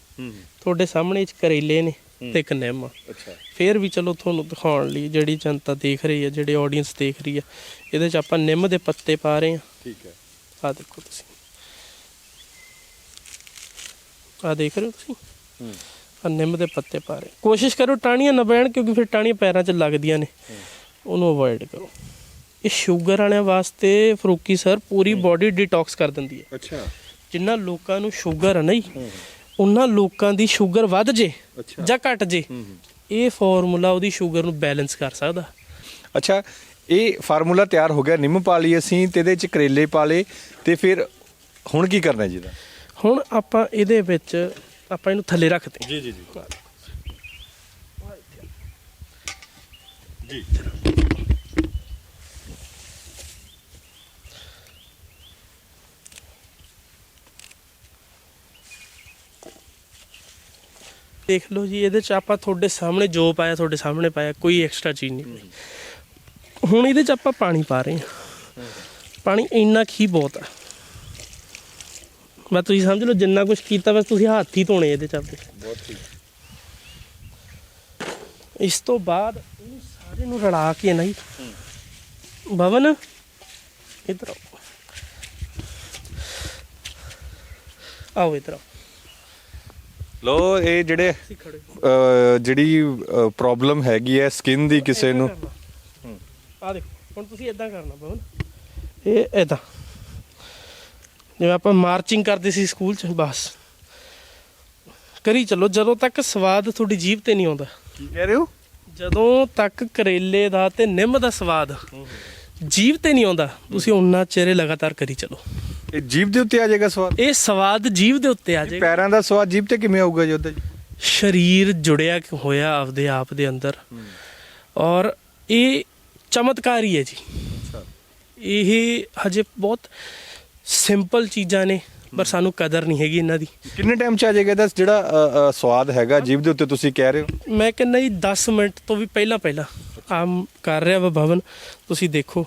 ਤੁਹਾਡੇ ਸਾਹਮਣੇ ਇਹ 'ਚ ਕਰੇਲੇ ਨੇ। ਤੇ ਇੱਕ ਨਿੰਮ ਆ। ਅੱਛਾ। ਫੇਰ ਵੀ ਚਲੋ ਤੁਹਾਨੂੰ ਦਿਖਾਉਣ ਲਈ ਜਿਹੜੀ ਜਨਤਾ ਦੇਖ ਰਹੀ ਹੈ ਜਿਹੜੀ ਆਡੀਅנס ਦੇਖ ਰਹੀ ਹੈ ਇਹਦੇ 'ਚ ਆਪਾਂ ਨਿੰਮ ਦੇ ਪੱਤੇ ਪਾ ਰਹੇ ਠੀਕ ਹੈ। ਆ ਦੇਖੋ ਤੁਸੀਂ। ਆ ਦੇਖ ਰਹੇ ਹੋ ਤੁਸੀਂ? ਆ ਨਿੰਮ ਦੇ ਪੱਤੇ ਪਾ ਰਹੇ। ਕੋਸ਼ਿਸ਼ ਕਰੋ ਟਾਹਣੀਆਂ ਨਾ ਬਹਿਣ ਕਿਉਂਕਿ ਫਿਰ ਟਾਹਣੀਆਂ ਪੈਰਾਂ 'ਚ ਲੱਗਦੀਆਂ ਨੇ। ਉਹਨੂੰ ਅਵੋਇਡ ਕਰੋ। ਇਹ ਸ਼ੂਗਰ ਵਾਲਿਆਂ ਵਾਸਤੇ ਫਰੂਕੀ ਸਰ ਪੂਰੀ ਬਾਡੀ ਡਿਟੌਕਸ ਕਰ ਦਿੰਦੀ ਹੈ। ਅੱਛਾ। ਜਿਨ੍ਹਾਂ ਲੋਕਾਂ ਨੂੰ ਸ਼ੂਗਰ ਆ ਨਹੀਂ ਉਹਨਾਂ ਲੋਕਾਂ ਦੀ ਸ਼ੂਗਰ ਵੱਧ ਜੇ। ਜਾਂ ਘਟ ਜੇ ਇਹ ਫਾਰਮੂਲਾ ਉਹਦੀ ਸ਼ੂਗਰ ਨੂੰ ਬੈਲੈਂਸ ਕਰ ਸਕਦਾ। ਅੱਛਾ ਇਹ ਫਾਰਮੂਲਾ ਤਿਆਰ ਹੋ ਗਿਆ ਨਿੰਮ ਪਾ ਲਈ ਅਸੀਂ ਤੇ ਇਹਦੇ ਚ ਕਰੇਲੇ ਪਾ ਲਏ ਤੇ ਫਿਰ ਹੁਣ ਕੀ ਕਰਨਾ ਜੀ ਦਾ ਹੁਣ ਆਪਾਂ ਇਹਦੇ ਵਿੱਚ ਆਪਾਂ ਇਹਨੂੰ ਥੱਲੇ ਰੱਖਦੇ ਜੀ ਜੀ ਜੀ। ਜੀ। ਦੇਖ ਲਓ ਜੀ ਇਹਦੇ ਚ ਆਪਾਂ ਤੁਹਾਡੇ ਸਾਹਮਣੇ ਜੋ ਪਾਇਆ ਤੁਹਾਡੇ ਸਾਹਮਣੇ ਪਾਇਆ ਕੋਈ ਐਕਸਟਰਾ ਚੀਜ਼ ਨਹੀਂ। ਪਾਈ ਹੁਣ ਇਹਦੇ ਚ ਆਪਾਂ ਪਾਣੀ ਪਾ ਰਹੇ ਹਾਂ। ਪਾਣੀ ਇੰਨਾ ਕੁ ਬਹੁਤ ਆ। ਮੈਂ ਤੁਸੀਂ ਸਮਝ ਲਓ ਜਿੰਨਾ ਕੁਝ ਕੀਤਾ ਬਸ ਤੁਸੀਂ ਹੱਥ ਹੀ ਧੋਣੇ ਇਹਦੇ ਚ ਆਪਣੇ ਬਹੁਤ ਠੀਕ। ਇਸ ਤੋਂ ਬਾਅਦ ਇਹਨੂੰ ਸਾਰੇ ਨੂੰ ਰਲਾ ਕੇ ਨਾ ਜੀ। ਭਵਨ ਇਧਰ ਆਓ। ਆਓ ਇਧਰ ਆਓ। ਲੋ ਇਹ ਜਿਹੜੇ ਅਹ, ਜਿਹੜੀ ਪ੍ਰੋਬਲਮ ਹੈਗੀ ਹੈ ਸਕਿਨ ਦੀ ਕਿਸੇ ਨੂੰ। ਆ ਦੇਖੋ ਹੁਣ ਤੁਸੀਂ ਇਦਾਂ ਕਰਨਾ ਭਵਨ। ਇਹ ਇਦਾਂ। ਜਿਵੇਂ ਆਪਾਂ ਮਾਰਚਿੰਗ ਕਰਦੇ ਸੀ ਸਕੂਲ ਚ ਬਸ। ਕਰੀ ਚੱਲੋ ਜਦੋਂ ਤੱਕ ਸਵਾਦ ਤੁਹਾਡੀ ਜੀਭ ਤੇ ਨਹੀਂ ਆਉਂਦਾ। ਕੀ ਕਹਿ ਰਹੇ ਹੋ? ਜਦੋਂ ਤੱਕ ਕਰੇਲੇ ਦਾ ਤੇ ਨਿੰਮ ਦਾ ਸਵਾਦ। ਜੀਭ ਤੇ ਨਹੀਂ ਆਉਂਦਾ। ਤੁਸੀਂ ਉਹਨਾਂ ਚਿਹਰੇ ਲਗਾਤਾਰ ਕਰੀ ਚਲੋ। ਇਹ ਜੀਭ ਦੇ ਉੱਤੇ ਆ ਜਾਏਗਾ ਸਵਾਦ? ਇਹ ਸਵਾਦ ਜੀਭ ਦੇ ਉੱਤੇ ਆ ਜਾਏਗਾ। ਪੈਰਾਂ ਦਾ ਸਵਾਦ ਜੀਭ ਤੇ ਕਿਵੇਂ ਆਊਗਾ ਜੀ ਉਹਦਾ ਜੀ ਸਰੀਰ ਜੁੜਿਆ ਹੋਇਆ ਆਪਦੇ ਆਪ ਦੇ ਅੰਦਰ। ਔਰ ਇਹ ਚਮਤਕਾਰੀ ਹੈ ਜੀ। ਇਹ ਹਜੇ ਬਹੁਤ ਸਿੰਪਲ ਚੀਜ਼ਾਂ ਨੇ ਪਰ ਸਾਨੂੰ ਕਦਰ ਨਹੀਂ ਹੈਗੀ ਇਹਨਾਂ ਦੀ। ਕਿੰਨੇ ਟਾਈਮ ਚ ਆ ਜਾਏਗਾ ਇਹਦਾ ਜਿਹੜਾ ਅ, ਅ, ਸਵਾਦ ਹੈਗਾ ਜੀਭ ਦੇ ਉੱਤੇ ਤੁਸੀਂ ਕਹਿ ਰਹੇ ਹੋ? ਮੈਂ ਕਹਿੰਦਾ ਜੀ 10 ਮਿੰਟ ਤੋਂ ਵੀ ਪਹਿਲਾਂ ਪਹਿਲਾਂ ਆਮ ਕਰ ਰਿਹਾ ਵਾ ਭਵਨ ਤੁਸੀਂ ਦੇਖੋ।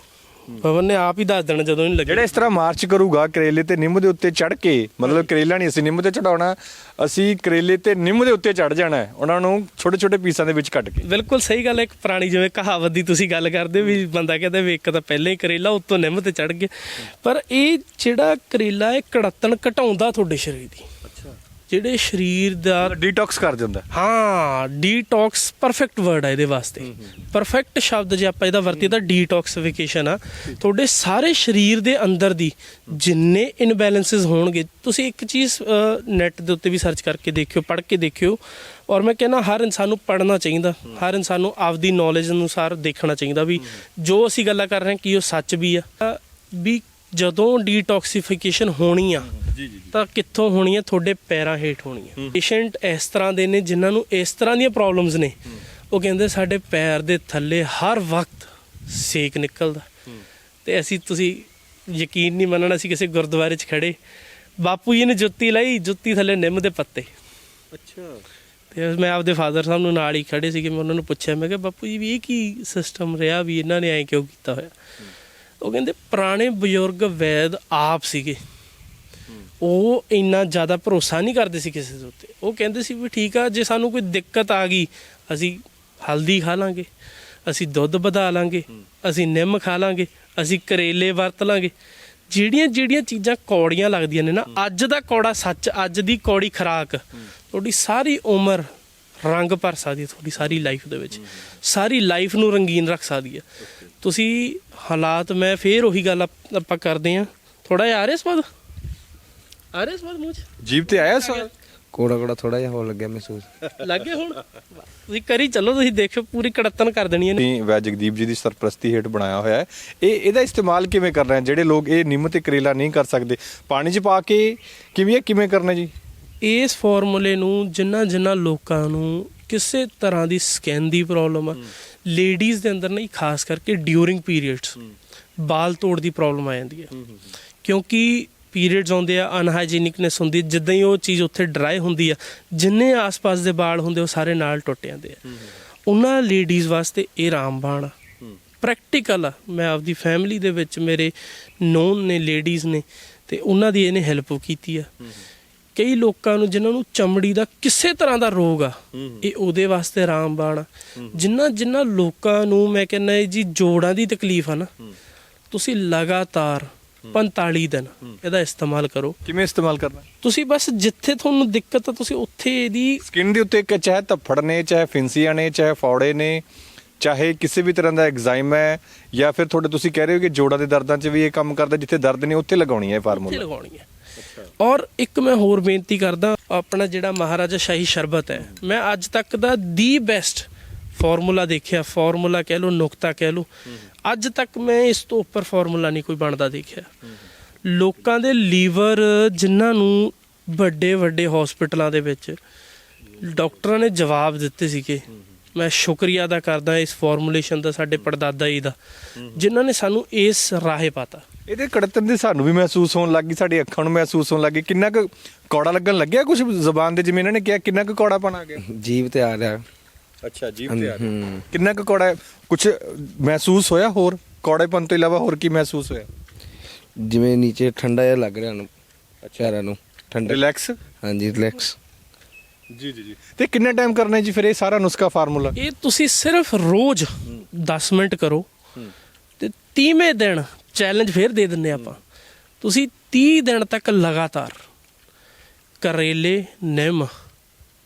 ਭਵਨ ਨੇ ਆਪ ਹੀ ਦੱਸ ਦੇਣਾ ਜਦੋਂ ਇਹਨੂੰ ਜਿਹੜਾ ਲੱਗੇ ਇਸ ਤਰ੍ਹਾਂ ਮਾਰਚ ਕਰੂਗਾ ਕਰੇਲੇ ਤੇ ਨਿੰਮ ਦੇ ਉੱਤੇ ਚੜ ਕੇ ਮਤਲਬ ਕਰੇਲਾ ਨਹੀਂ ਅਸੀਂ ਨਿੰਮ ਤੇ ਚੜਾਉਣਾ ਅਸੀਂ ਕਰੇਲੇ ਤੇ ਨਿੰਮ ਦੇ ਉੱਤੇ ਚੜ ਜਾਣਾ ਹੈ। ਉਹਨਾਂ ਨੂੰ ਛੋਟੇ ਛੋਟੇ ਪੀਸਾਂ ਦੇ ਵਿੱਚ ਕੱਟ ਕੇ। ਬਿਲਕੁਲ ਸਹੀ ਗੱਲ ਹੈ ਇੱਕ ਪੁਰਾਣੀ ਜਿਵੇਂ ਕਹਾਵਤ ਦੀ ਤੁਸੀਂ ਗੱਲ ਕਰਦੇ ਵੀ ਬੰਦਾ ਕਹਿੰਦਾ ਵੀ ਇੱਕ ਤਾਂ ਪਹਿਲਾਂ ਹੀ ਕਰੇਲਾ ਉੱਤੋਂ ਨਿੰਮ ਤੇ ਚੜ ਗਿਆ। ਪਰ ਇਹ ਜਿਹੜਾ ਕਰੇਲਾ ਇਹ ਕੜਤਣ ਘਟਾਉਂਦਾ ਤੁਹਾਡੇ ਸਰੀਰ ਦੀ। ਜਿਹੜੇ ਸਰੀਰ ਦਾ ਡੀਟੌਕਸ ਕਰ ਦਿੰਦਾ। ਹਾਂ ਡੀਟੌਕਸ ਪਰਫੈਕਟ ਵਰਡ ਹੈ ਇਹਦੇ ਵਾਸਤੇ। ਪਰਫੈਕਟ ਸ਼ਬਦ ਜੇ ਆਪਾਂ ਇਹਦਾ ਵਰਤੀਏ ਤਾਂ ਡੀਟੌਕਸੀਫਿਕੇਸ਼ਨ ਆ। ਤੁਹਾਡੇ ਸਾਰੇ ਸਰੀਰ ਦੇ ਅੰਦਰ ਦੀ ਜਿੰਨੇ ਇਨਬੈਲੈਂਸਸ ਹੋਣਗੇ ਤੁਸੀਂ ਇੱਕ ਚੀਜ਼ ਨੈਟ ਦੇ ਉੱਤੇ ਵੀ ਸਰਚ ਕਰਕੇ ਦੇਖਿਓ ਪੜ੍ਹ ਕੇ ਦੇਖਿਓ। ਔਰ ਮੈਂ ਕਹਿੰਦਾ ਹਰ ਇਨਸਾਨ ਨੂੰ ਪੜ੍ਹਨਾ ਚਾਹੀਦਾ। ਹਰ ਇਨਸਾਨ ਨੂੰ ਆਪਦੀ ਨੌਲੇਜ ਅਨੁਸਾਰ ਦੇਖਣਾ ਚਾਹੀਦਾ ਵੀ ਜੋ ਅਸੀਂ ਗੱਲਾਂ ਕਰ ਰਹੇ ਹਾਂ ਕੀ ਉਹ ਸੱਚ ਵੀ ਆ। ਵੀ ਜਦੋਂ ਡੀਟੌਕਸੀਫਿਕੇਸ਼ਨ ਹੋਣੀ ਆ ਜੀ ਜੀ ਤਾਂ ਕਿੱਥੋਂ ਹੋਣੀ ਹੈ ਤੁਹਾਡੇ ਪੈਰਾਂ ਹੇਠ ਹੋਣੀ ਹੈ। ਪੇਸ਼ੈਂਟ ਇਸ ਤਰ੍ਹਾਂ ਦੇ ਨੇ ਜਿਨ੍ਹਾਂ ਨੂੰ ਇਸ ਤਰ੍ਹਾਂ ਦੀਆਂ ਪ੍ਰੋਬਲਮਸ ਨੇ। ਉਹ ਕਹਿੰਦੇ ਸਾਡੇ ਪੈਰ ਦੇ ਥੱਲੇ ਹਰ ਵਕਤ ਸੇਕ ਨਿਕਲਦਾ। ਤੇ ਅਸੀਂ ਤੁਸੀਂ ਯਕੀਨ ਨਹੀਂ ਮੰਨਣਾ ਅਸੀਂ ਕਿਸੇ ਗੁਰਦੁਆਰੇ 'ਚ ਖੜੇ। ਬਾਪੂ ਜੀ ਨੇ ਜੁੱਤੀ ਲਈ ਜੁੱਤੀ ਥੱਲੇ ਨਿੰਮ ਦੇ ਪੱਤੇ। ਅੱਛਾ। ਤੇ ਮੈਂ ਆਪਦੇ ਫਾਦਰ ਸਾਹਿਬ ਨੂੰ ਨਾਲ ਹੀ ਖੜੇ ਸੀਗੇ ਮੈਂ ਉਹਨਾਂ ਨੂੰ ਪੁੱਛਿਆ ਮੈਂ ਕਿਹਾ ਬਾਪੂ ਜੀ ਵੀ ਇਹ ਕੀ ਸਿਸਟਮ ਰਿਹਾ ਵੀ ਇਹਨਾਂ ਨੇ ਐਂ ਕਿਉਂ ਕੀਤਾ ਹੋਇਆ? ਉਹ ਕਹਿੰਦੇ ਪੁਰਾਣੇ ਬਜ਼ੁਰਗ ਵੈਦ ਆਪ ਸੀਗੇ। ਉਹ ਇੰਨਾ ਜ਼ਿਆਦਾ ਭਰੋਸਾ ਨਹੀਂ ਕਰਦੇ ਸੀ ਕਿਸੇ ਦੇ ਉੱਤੇ। ਉਹ ਕਹਿੰਦੇ ਸੀ ਵੀ ਠੀਕ ਆ ਜੇ ਸਾਨੂੰ ਕੋਈ ਦਿੱਕਤ ਆ ਗਈ ਅਸੀਂ ਹਲਦੀ ਖਾ ਲਾਂਗੇ ਅਸੀਂ ਦੁੱਧ ਵਧਾ ਲਾਂਗੇ ਅਸੀਂ ਨਿੰਮ ਖਾ ਲਾਂਗੇ ਅਸੀਂ ਕਰੇਲੇ ਵਰਤ ਲਾਂਗੇ। ਜਿਹੜੀਆਂ ਜਿਹੜੀਆਂ ਚੀਜ਼ਾਂ ਕੌੜੀਆਂ ਲੱਗਦੀਆਂ ਨੇ ਨਾ ਅੱਜ ਦਾ ਕੌੜਾ ਸੱਚ ਅੱਜ ਦੀ ਕੌੜੀ ਖਰਾਕ ਤੁਹਾਡੀ ਸਾਰੀ ਉਮਰ ਰੰਗ ਭਰ ਸਕਦੀ ਹੈ ਤੁਹਾਡੀ ਸਾਰੀ ਲਾਈਫ ਦੇ ਵਿੱਚ। ਸਾਰੀ ਲਾਈਫ ਨੂੰ ਰੰਗੀਨ ਰੱਖ ਸਕਦੀ ਹੈ। ਤੁਸੀਂ ਹਾਲਾਤ ਮੈਂ ਫੇਰ ਉਹੀ ਗੱਲ ਆਪ- ਕਰਦੇ ਆ ਥੋੜਾ ਜਿਹਾ ਆ ਰਿਹਾ ਸਵਾਦ? ਆ ਰਿਹਾ ਸਵਾਦ ਮੂੰਹ 'ਚ ਜੀਭ ਤੇ ਆਇਆ ਸਵਾਦ ਕੋੜਾ ਕੋੜਾ ਥੋੜਾ ਜਿਹਾ ਹੋਣ ਲੱਗਿਆ ਮਹਿਸੂਸ ਲੱਗੇ ਹੁਣ ਤੁਸੀਂ ਕਰੀ ਚੱਲੋ ਤੁਸੀਂ ਦੇਖੋ ਪੂਰੀ ਕੜਤਨ ਕਰ ਦੇਣੀ ਇਹਨੇ ਤੁਸੀਂ ਵੈ ਜਗਦੀਪ ਜੀ ਦੀ ਸਰਪ੍ਰਸਤੀ ਹੇਠ ਬਣਾਇਆ ਹੋਇਆ ਹੈ ਇਹ ਇਹਦਾ ਇਸਤੇਮਾਲ ਕਿਵੇਂ ਕਰਨਾ ਹੈ ਜਿਹੜੇ ਲੋਕ ਇਹ ਨਿੰਮ ਤੇ ਕਰੇਲਾ ਨਹੀਂ ਕਰ ਸਕਦੇ ਪਾਣੀ 'ਚ ਪਾ ਕੇ ਕਿਵੇਂ ਕਿਵੇਂ ਕਰਨਾ ਜੀ ਇਸ ਫਾਰਮੂਲੇ ਨੂੰ ਜਿੰਨਾ ਜਿੰਨਾ ਲੋਕਾਂ ਨੂੰ ਕਿਸੇ ਤਰ੍ਹਾਂ ਦੀ ਸਕਿਨ ਦੀ ਪ੍ਰੋਬਲਮ ਆ ਲੇਡੀਜ਼ ਦੇ ਅੰਦਰ ਨਹੀਂ ਖਾਸ ਕਰਕੇ ਡਿਊਰਿੰਗ ਪੀਰੀਅਡਸ ਬਾਲ ਤੋੜ ਦੀ ਪ੍ਰੋਬਲਮ ਆ ਜਾਂਦੀ ਹੈ ਕਿਉਂਕਿ ਪੀਰੀਅਡਸ ਆਉਂਦੇ ਆ ਅਨਹਾਈਜੀਨਿਕਨੈਸ ਹੁੰਦੀ ਜਿੱਦਾਂ ਹੀ ਉਹ ਚੀਜ਼ ਉੱਥੇ ਡਰਾਈ ਹੁੰਦੀ ਆ ਜਿੰਨੇ ਆਸ-ਪਾਸ ਦੇ ਬਾਲ ਹੁੰਦੇ ਉਹ ਸਾਰੇ ਨਾਲ ਟੁੱਟ ਜਾਂਦੇ ਆ। ਉਹਨਾਂ ਲੇਡੀਜ਼ ਵਾਸਤੇ ਇਹ ਰਾਮਬਾਣ ਆ। ਪ੍ਰੈਕਟੀਕਲ ਆ। ਮੈਂ ਆਪਦੀ ਫੈਮਿਲੀ ਦੇ ਵਿੱਚ ਮੇਰੇ ਨੋਨ ਨੇ ਲੇਡੀਜ਼ ਨੇ ਤੇ ਉਹਨਾਂ ਦੀ ਇਹਨੇ ਹੈਲਪ ਕੀਤੀ ਆ। ਕਈ ਲੋਕਾਂ ਨੂੰ ਜਿਨ੍ਹਾਂ ਨੂੰ ਚਮੜੀ ਦਾ ਕਿਸੇ ਤਰ੍ਹਾਂ ਦਾ ਰੋਗ ਆ ਇਹ ਉਹਦੇ ਵਾਸਤੇ ਰਾਮਬਾਣ ਜਿਨ੍ਹਾਂ ਜਿਨ੍ਹਾਂ ਲੋਕਾਂ ਨੂੰ ਮੈਂ ਕਹਿੰਦਾ ਜੀ ਜੋੜਾਂ ਦੀ ਤਕਲੀਫ ਆ ਨਾ ਤੁਸੀਂ ਲਗਾਤਾਰ 45 ਦਿਨ ਇਹਦਾ ਇਸਤੇਮਾਲ ਕਰੋ। ਕਿਵੇਂ ਇਸਤੇਮਾਲ ਕਰਨਾ? ਤੁਸੀਂ ਬਸ ਜਿੱਥੇ ਤੁਹਾਨੂੰ ਦਿੱਕਤ ਆ ਤੁਸੀਂ ਉੱਥੇ ਇਹਦੀ ਸਕਿਨ ਦੇ ਉੱਤੇ ਇੱਕ ਚਾਹੇ ਧੱਫੜ ਨੇ ਚਾਹੇ ਫਿੰਸੀਆਂ ਨੇ ਚਾਹੇ ਫੌੜੇ ਨੇ ਚਾਹੇ ਕਿਸੇ ਵੀ ਤਰ੍ਹਾਂ ਦਾ ਐਗਜ਼ਾਈਮ ਹੈ ਜਾਂ ਫਿਰ ਤੁਹਾਡੇ ਤੁਸੀਂ ਕਹਿ ਰਹੇ ਹੋ ਕਿ ਜੋੜਾਂ ਦੇ ਦਰਦਾਂ 'ਚ ਵੀ ਇਹ ਕੰਮ ਕਰਦਾ ਜਿੱਥੇ ਦਰਦ ਨੇ ਉੱਥੇ ਲਗਾਉਣੀ ਹੈ ਇਹ ਉੱਥੇ ਫਾਰਮੂਲਾ ਲਗਾਉਣੀ ਹੈ। ਔਰ ਇੱਕ ਮੈਂ ਹੋਰ ਬੇਨਤੀ ਕਰਦਾ ਆਪਣਾ ਜਿਹੜਾ ਮਹਾਰਾਜਾ ਸ਼ਾਹੀ ਸ਼ਰਬਤ ਹੈ ਮੈਂ ਅੱਜ ਤੱਕ ਦਾ ਦੀ ਬੈਸਟ ਫਾਰਮੂਲਾ ਦੇਖਿਆ ਫਾਰਮੂਲਾ ਕਹਿ ਲਓ ਨੁਕਤਾ ਕਹਿ ਲਓ। ਅੱਜ ਤੱਕ ਮੈਂ ਇਸ ਤੋਂ ਉੱਪਰ ਫਾਰਮੂਲਾ ਨਹੀਂ ਕੋਈ ਬਣਦਾ ਦੇਖਿਆ। ਲੋਕਾਂ ਦੇ ਲੀਵਰ ਜਿਨ੍ਹਾਂ ਨੂੰ ਵੱਡੇ ਵੱਡੇ ਹਸਪੀਟਲਾਂ ਦੇ ਵਿੱਚ ਡਾਕਟਰਾਂ ਨੇ ਜਵਾਬ ਦਿੱਤੇ ਸੀਗੇ। ਮੈਂ ਸ਼ੁਕਰੀਆ ਅਦਾ ਕਰਦਾ ਇਸ ਫਾਰਮੂਲੇਸ਼ਨ ਦਾ ਸਾਡੇ ਪੜਦਾਦਾ ਜੀ ਦਾ ਜਿਨ੍ਹਾਂ ਨੇ ਸਾਨੂੰ ਇਸ ਰਾਹੇ ਪਾਤਾ। ਇਹਦੇ ਕੜਤਨ ਦੇ ਸਾਨੂੰ ਵੀ ਮਹਿਸੂਸ ਹੋਣ ਲੱਗੀ ਸਾਡੀ ਅੱਖਾਂ ਨੂੰ ਮਹਿਸੂਸ ਹੋਣ ਲੱਗੀ ਕਿੰਨਾ ਕੁ ਕੌੜਾ ਲੱਗਣ ਲੱਗਿਆ ਕੁਝ ਜ਼ਬਾਨ ਦੇ ਜਿਵੇਂ ਇਹਨਾਂ ਨੇ ਕਿਹਾ ਕਿੰਨਾ ਕੁ ਕੌੜਾਪਣ ਆ ਗਿਆ? ਜੀਭ ਤੇ ਆ ਰਿਹਾ। ਅੱਛਾ ਜੀਭ ਹੂੰ। ਕਿੰਨਾ ਕੁ ਕੌੜਾ ਕੁਝ ਮਹਿਸੂਸ ਹੋਇਆ ਹੋਰ? ਕੌੜੇਪਨ ਤੋਂ ਇਲਾਵਾ ਹੋਰ ਕੀ ਮਹਿਸੂਸ ਹੋਇਆ? ਜਿਵੇਂ ਨੀਚੇ ਠੰਡਾ ਜਿਹਾ ਲੱਗ ਰਿਹਾ ਨੂੰ ਪੈਰਾਂ ਨੂੰ ਠੰਡਾ। ਰਿਲੈਕਸ ਹਾਂਜੀ ਰਿਲੈਕਸ ਜੀ ਜੀ ਜੀ। ਤੇ ਕਿੰਨਾ ਟਾਈਮ ਕਰਨਾ ਜੀ ਫਿਰ ਇਹ ਸਾਰਾ ਨੁਸਖਾ ਫਾਰਮੂਲਾ ਇਹ ਤੁਸੀਂ ਸਿਰਫ ਰੋਜ਼ 10 ਮਿੰਟ ਕਰੋ। ਤੇ 30ਵੇਂ ਦਿਨ ਚੈਲੰਜ ਫੇਰ ਦੇ ਦਿੰਨੇ ਆਪਾਂ। ਤੁਸੀਂ 30 ਦਿਨ ਤੱਕ ਲਗਾਤਾਰ ਕਰੇਲੇ ਨਿੰਮ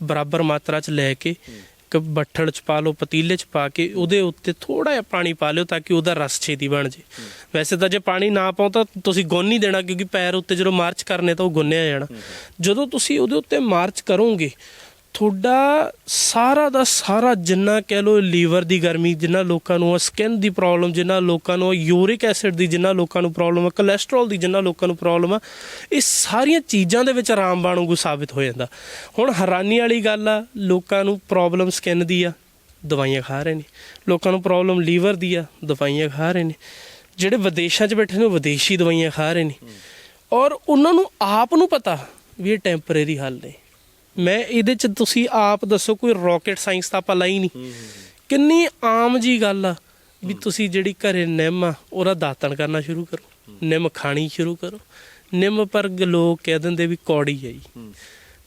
ਬਰਾਬਰ ਮਾਤਰਾ ਚ ਲੈ ਕੇ ਇੱਕ ਬੱਠਲ ਚ ਪਾ ਲਓ ਪਤੀਲੇ ਚ ਪਾ ਕੇ ਉਹਦੇ ਉੱਤੇ ਥੋੜਾ ਜਿਹਾ ਪਾਣੀ ਪਾ ਲਿਓ ਤਾਂ ਕਿ ਉਹਦਾ ਰਸ ਛੇਤੀ ਬਣ ਜੇ। ਵੈਸੇ ਤਾਂ ਜੇ ਪਾਣੀ ਨਾ ਪਾਓ ਤਾਂ ਤੁਸੀਂ ਗੁੰਨ ਨਹੀਂ ਦੇਣਾ ਕਿਉਂਕਿ ਪੈਰ ਉੱਤੇ ਜਦੋਂ ਮਾਰਚ ਕਰਨੇ ਤਾਂ ਉਹ ਗੁੰਨਿਆ ਜਾਣਾ। ਜਦੋਂ ਤੁਸੀਂ ਉਹਦੇ ਉੱਤੇ ਮਾਰਚ ਕਰੋਗੇ ਤੁਹਾਡਾ ਸਾਰਾ ਦਾ ਸਾਰਾ ਜਿੰਨਾ ਕਹਿ ਲੋ ਲੀਵਰ ਦੀ ਗਰਮੀ, ਜਿੰਨਾ ਲੋਕਾਂ ਨੂੰ ਸਕਿਨ ਦੀ ਪ੍ਰੋਬਲਮ ਜਿੰਨਾ ਲੋਕਾਂ ਨੂੰ ਯੂਰਿਕ ਐਸਿਡ ਦੀ, ਜਿੰਨਾ ਲੋਕਾਂ ਨੂੰ ਪ੍ਰੋਬਲਮ ਹੈ ਕੋਲੇਸਟ੍ਰੋਲ ਦੀ, ਜਿੰਨਾ ਲੋਕਾਂ ਨੂੰ ਪ੍ਰੋਬਲਮ ਆ, ਇਹ ਸਾਰੀਆਂ ਚੀਜ਼ਾਂ ਦੇ ਵਿੱਚ ਆਰਾਮ ਵਾਂਗੂ ਸਾਬਿਤ ਹੋ ਜਾਂਦਾ। ਹੁਣ ਹੈਰਾਨੀ ਵਾਲੀ ਗੱਲ ਆ, ਲੋਕਾਂ ਨੂੰ ਪ੍ਰੋਬਲਮ ਸਕਿਨ ਦੀ ਆ, ਦਵਾਈਆਂ ਖਾ ਰਹੇ ਨੇ। ਲੋਕਾਂ ਨੂੰ ਪ੍ਰੋਬਲਮ ਲੀਵਰ ਦੀ ਆ, ਦਵਾਈਆਂ ਖਾ ਰਹੇ ਨੇ। ਜਿਹੜੇ ਵਿਦੇਸ਼ਾਂ 'ਚ ਬੈਠੇ ਨੇ, ਉਹ ਵਿਦੇਸ਼ੀ ਦਵਾਈਆਂ ਖਾ ਰਹੇ ਨੇ। ਔਰ ਉਹਨਾਂ ਨੂੰ ਆਪ ਨੂੰ ਪਤਾ ਵੀ ਇਹ ਟੈਂਪਰੇਰੀ ਹੱਲ ਨੇ। ਮੈਂ ਇਹਦੇ 'ਚ ਤੁਸੀਂ ਆਪ ਦੱਸੋ, ਕੋਈ ਰਾਕਟ ਸਾਇੰਸ ਤਾਂ ਆਪਾਂ ਲਈ ਨਹੀਂ। ਕਿੰਨੀ ਆਮ ਜੀ ਗੱਲ ਆ ਵੀ ਤੁਸੀਂ ਜਿਹੜੀ ਘਰੇ ਨਿੰਮ ਆ, ਉਹਦਾ ਦਾਤਣ ਕਰਨਾ ਸ਼ੁਰੂ ਕਰੋ। ਨਿੰਮ ਖਾਣੀ ਸ਼ੁਰੂ ਕਰੋ। ਨਿੰਮ ਪਰ ਲੋਕ ਕਹਿ ਦਿੰਦੇ ਵੀ ਕੌੜੀ ਹੈ ਜੀ।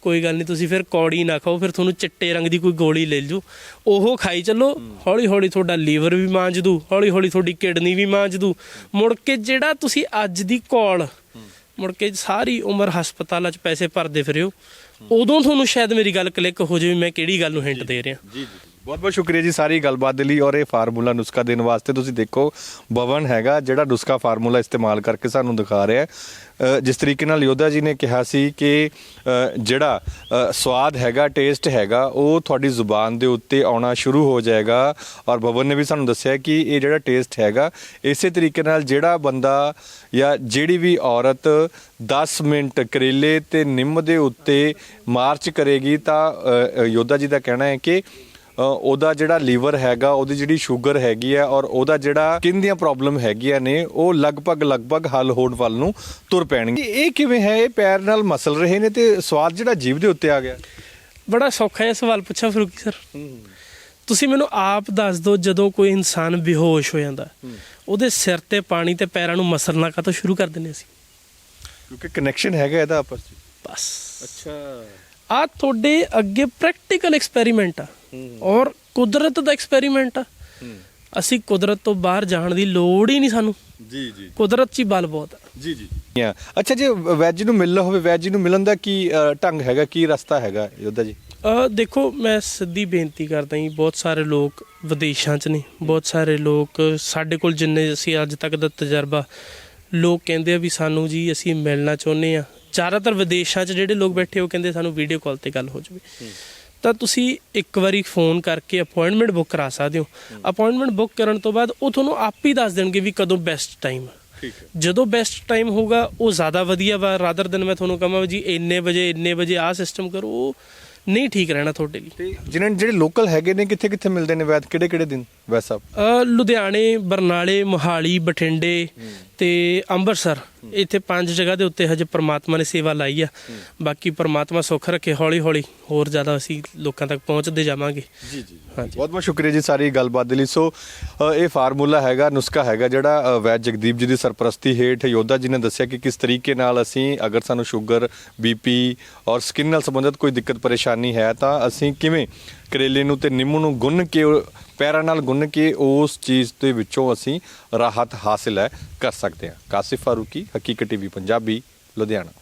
ਕੋਈ ਗੱਲ ਨਹੀਂ, ਤੁਸੀਂ ਫਿਰ ਕੌੜੀ ਨਾ ਖਾਓ, ਫਿਰ ਤੁਹਾਨੂੰ ਚਿੱਟੇ ਰੰਗ ਦੀ ਕੋਈ ਗੋਲੀ ਲੈ ਲਓ ਉਹ ਖਾਈ ਚੱਲੋ ਹੌਲੀ ਹੌਲੀ ਤੁਹਾਡਾ ਲੀਵਰ ਵੀ ਮਾਂਜ ਦੂ ਹੌਲੀ ਹੌਲੀ ਤੁਹਾਡੀ ਕਿਡਨੀ ਵੀ ਮਾਂਜ ਦੂ। ਮੁੜ ਕੇ ਜਿਹੜਾ ਤੁਸੀਂ ਅੱਜ ਦੀ ਕੌਲ, ਮੁੜ ਕੇ ਸਾਰੀ ਉਮਰ ਹਸਪਤਾਲਾਂ 'ਚ ਪੈਸੇ ਭਰਦੇ ਫਿਰਿਓ ਉਦੋਂ ਤੁਹਾਨੂੰ ਸ਼ਾਇਦ ਮੇਰੀ ਗੱਲ ਕਲਿੱਕ ਹੋ ਜਾਵੇ ਮੈਂ ਕਿਹੜੀ ਗੱਲ ਨੂੰ ਹਿੰਟ ਦੇ ਰਿਹਾ। ਜੀ ਜੀ। ਬਹੁਤ ਬਹੁਤ ਸ਼ੁਕਰੀਆ ਜੀ ਸਾਰੀ ਗੱਲਬਾਤ ਦੇ ਲਈ ਔਰ ਇਹ ਫਾਰਮੂਲਾ ਨੁਸਖਾ ਦੇਣ ਵਾਸਤੇ ਤੁਸੀਂ ਦੇਖੋ, ਬਵਨ ਹੈਗਾ, ਜਿਹੜਾ ਨੁਸਖਾ ਫਾਰਮੂਲਾ ਇਸਤੇਮਾਲ ਕਰਕੇ ਸਾਨੂੰ ਦਿਖਾ ਰਿਹਾ ਹੈ। ਜਿਸ ਤਰੀਕੇ ਨਾਲ ਯੋਧਾ ਜੀ ਨੇ ਕਿਹਾ ਸੀ ਕਿ ਜਿਹੜਾ ਸਵਾਦ ਹੈਗਾ, ਟੇਸਟ ਹੈਗਾ, ਉਹ ਤੁਹਾਡੀ ਜ਼ੁਬਾਨ ਦੇ ਉੱਤੇ ਆਉਣਾ ਸ਼ੁਰੂ ਹੋ ਜਾਏਗਾ ਔਰ ਬਵਨ ਨੇ ਵੀ ਸਾਨੂੰ ਦੱਸਿਆ ਕਿ ਇਹ ਜਿਹੜਾ ਟੇਸਟ ਹੈਗਾ, ਇਸੇ ਤਰੀਕੇ ਨਾਲ ਜਿਹੜਾ ਬੰਦਾ ਜਾਂ ਜਿਹੜੀ ਵੀ ਔਰਤ 10 ਮਿੰਟ ਕਰੇਲੇ ਤੇ ਨਿੰਮ ਦੇ ਉੱਤੇ ਮਾਰਚ ਕਰੇਗੀ ਤਾਂ ਯੋਧਾ ਜੀ ਦਾ ਕਹਿਣਾ ਹੈ ਕਿ ਉਹਦਾ ਜਿਹੜਾ ਲੀਵਰ ਹੈਗਾ ਉਹਦੀ ਜਿਹੜੀ ਸ਼ੂਗਰ ਹੈਗੀ ਹੈ ਔਰ ਉਹਦਾ ਜਿਹੜਾ ਸਕਿਨ ਦੀਆਂ ਪ੍ਰੋਬਲਮ ਹੈਗੀਆਂ ਨੇ ਉਹ ਲਗਭਗ ਲਗਭਗ ਹੱਲ ਹੋਣ ਵੱਲ ਨੂੰ ਤੁਰ ਪੈਣਗੇ। ਇਹ ਕਿਵੇਂ ਹੈ? ਇਹ ਪੈਰ ਨਾਲ ਮਸਲ ਰਹੇ ਨੇ ਤੇ ਸਵਾਦ ਜਿਹੜਾ ਜੀਭ ਦੇ ਉੱਤੇ ਆ ਗਿਆ। ਬੜਾ ਸੌਖਾ ਜਿਹਾ ਸਵਾਲ ਪੁੱਛਾਂ ਫਰੂਕੀ ਸਰ ਤੁਸੀਂ ਮੈਨੂੰ ਆਪ ਦੱਸ ਦਿਓ ਜਦੋਂ ਕੋਈ ਇਨਸਾਨ ਬੇਹੋਸ਼ ਹੋ ਜਾਂਦਾ ਉਹਦੇ ਸਿਰ ਤੇ ਪਾਣੀ ਤੇ ਪੈਰਾਂ ਨੂੰ ਮਸਲਣਾ ਕਾਹਤੋਂ ਸ਼ੁਰੂ ਕਰ ਦਿੰਦੇ ਅਸੀਂ? ਕਿਉਂਕਿ ਕਨੈਕਸ਼ਨ ਹੈਗਾ ਇਹਦਾ ਆਪਸ ਵਿੱਚ। ਬਸ। ਅੱਛਾ। ਆ ਤੁਹਾਡੇ ਅੱਗੇ ਪ੍ਰੈਕਟੀਕਲ ਐਕਸਪੈਰੀਮੈਂਟ ਆ। ਔਰ ਕੁਦਰਤ ਦਾ ਐਕਸਪੈਰੀਮੈਂਟ ਆ। ਅਸੀਂ ਕੁਦਰਤ ਤੋਂ ਬਾਹਰ ਜਾਣ ਦੀ ਲੋੜ ਹੀ ਨਹੀਂ ਸਾਨੂੰ। ਜੀ ਜੀ। ਕੁਦਰਤ 'ਚ ਹੀ ਬਲ ਬਹੁਤ ਆ। ਜੀ ਜੀ। ਅੱਛਾ ਜੇ ਵੈਜ ਨੂੰ ਮਿਲਣਾ ਹੋਵੇ ਵੈਜ ਨੂੰ ਮਿਲਣ ਦਾ ਕੀ ਢੰਗ ਹੈਗਾ ਕੀ ਰਸਤਾ ਹੈਗਾ ਯੋਧਾ ਜੀ? ਅ ਦੇਖੋ ਮੈਂ ਸਿੱਧੀ ਬੇਨਤੀ ਕਰਦਾ ਹਾਂ ਬਹੁਤ ਸਾਰੇ ਲੋਕ ਵਿਦੇਸ਼ਾਂ 'ਚ ਨੇ। ਬਹੁਤ ਸਾਰੇ ਲੋਕ ਸਾਡੇ ਕੋਲ ਜਿੰਨੇ ਅਸੀਂ ਅੱਜ ਤੱਕ ਦਾ ਤਜਰਬਾ ਲੋਕ ਕਹਿੰਦੇ ਆ ਵੀ ਸਾਨੂੰ ਜੀ ਅਸੀਂ ਮਿਲਣਾ ਚਾਹੁੰਦੇ ਆ ਜ਼ਿਆਦਾਤਰ ਵਿਦੇਸ਼ਾਂ 'ਚ ਜਿਹੜੇ ਲੋਕ ਬੈਠੇ ਉਹ ਕਹਿੰਦੇ ਸਾਨੂੰ ਵੀਡੀਓ ਕਾਲ ਤੇ ਗੱਲ ਹੋ ਜਾਵੇ। ਤਾਂ ਤੁਸੀਂ ਇੱਕ ਵਾਰੀ ਫੋਨ ਕਰਕੇ ਅਪਾਇੰਟਮੈਂਟ ਬੁੱਕ ਕਰਾ ਸਕਦੇ ਹੋ। ਅਪਾਇੰਟਮੈਂਟ ਬੁੱਕ ਕਰਨ ਤੋਂ ਬਾਅਦ ਉਹ ਤੁਹਾਨੂੰ ਆਪ ਹੀ ਦੱਸ ਦੇਣਗੇ ਵੀ ਕਦੋਂ ਬੈਸਟ ਟਾਈਮ ਹੈ। ਜਦੋਂ ਬੈਸਟ ਟਾਈਮ ਹੋਊਗਾ ਉਹ ਜ਼ਿਆਦਾ ਵਧੀਆ ਵਾ। ਰਾਦਰ ਦਿਨ ਮੈਂ ਤੁਹਾਨੂੰ ਕਹਾਂ ਜੀ ਇੰਨੇ ਵਜੇ ਇੰਨੇ ਵਜੇ ਆਹ ਸਿਸਟਮ ਕਰੋ ਉਹ ਨਹੀਂ ਠੀਕ ਰਹਿਣਾ ਤੁਹਾਡੇ ਲਈ। ਤੇ ਜਿਹਨਾਂ ਜਿਹੜੇ ਲੋਕਲ ਹੈਗੇ ਨੇ ਕਿੱਥੇ ਕਿੱਥੇ ਮਿਲਦੇ ਨੇ ਵੈਦ? ਕਿਹੜੇ ਕਿਹੜੇ ਦਿਨ ਅ, ਲੁਧਿਆਣੇ ਬਰਨਾਲੇ ਮੋਹਾਲੀ ਬਠਿੰਡੇ ਤੇ ਅੰਮ੍ਰਿਤਸਰ ਇੱਥੇ ਪੰਜ ਜਗ੍ਹਾ ਦੇ ਉੱਤੇ ਹਜੇ ਪ੍ਰਮਾਤਮਾ ਨੇ ਸੇਵਾ ਲਾਈ ਆ। ਬਾਕੀ ਪ੍ਰਮਾਤਮਾ ਸੁੱਖ ਰੱਖੇ ਹੌਲੀ ਹੌਲੀ ਹੋਰ ਜ਼ਿਆਦਾ ਅਸੀਂ ਲੋਕਾਂ ਤੱਕ ਪਹੁੰਚਦੇ ਜਾਵਾਂਗੇ। ਜੀ ਜੀ ਹਾਂਜੀ। ਬਹੁਤ ਬਹੁਤ ਸ਼ੁਕਰੀਆ ਜੀ ਸਾਰੀ ਗੱਲਬਾਤ ਦੇ ਲਈ। ਸੋ ਇਹ ਫਾਰਮੂਲਾ ਹੈਗਾ ਨੁਸਖਾ ਹੈਗਾ ਜਿਹੜਾ ਵੈਦ ਜਗਦੀਪ ਜੀ ਦੀ ਸਰਪ੍ਰਸਤੀ ਹੇਠ ਯੋਧਾ ਜੀ ਨੇ ਦੱਸਿਆ ਕਿ ਕਿਸ ਤਰੀਕੇ ਨਾਲ ਅਸੀਂ ਅਗਰ ਸਾਨੂੰ ਸ਼ੂਗਰ ਬੀਪੀ ਔਰ ਸਕਿਨ ਨਾਲ ਸੰਬੰਧਿਤ ਕੋਈ ਦਿੱਕਤ ਪਰੇਸ਼ਾਨੀ ਹੈ ਤਾਂ ਅਸੀਂ ਕਿਵੇਂ ਕਰੇਲੇ ਨੂੰ ਤੇ ਨਿੰਮੂ ਨੂੰ ਗੁੰਨ ਕੇ, ਪੈਰਾਂ ਨਾਲ ਗੁੰਨ ਕੇ ਉਸ ਚੀਜ਼ ਦੇ ਵਿੱਚੋਂ ਅਸੀਂ ਰਾਹਤ ਹਾਸਲ ਹੈ, ਕਰ ਸਕਦੇ ਹਾਂ। ਕਾਸਿਫ ਫਾਰੂਕੀ, ਹਕੀਕਤ ਟੀਵੀ, ਪੰਜਾਬੀ, ਲੁਧਿਆਣਾ।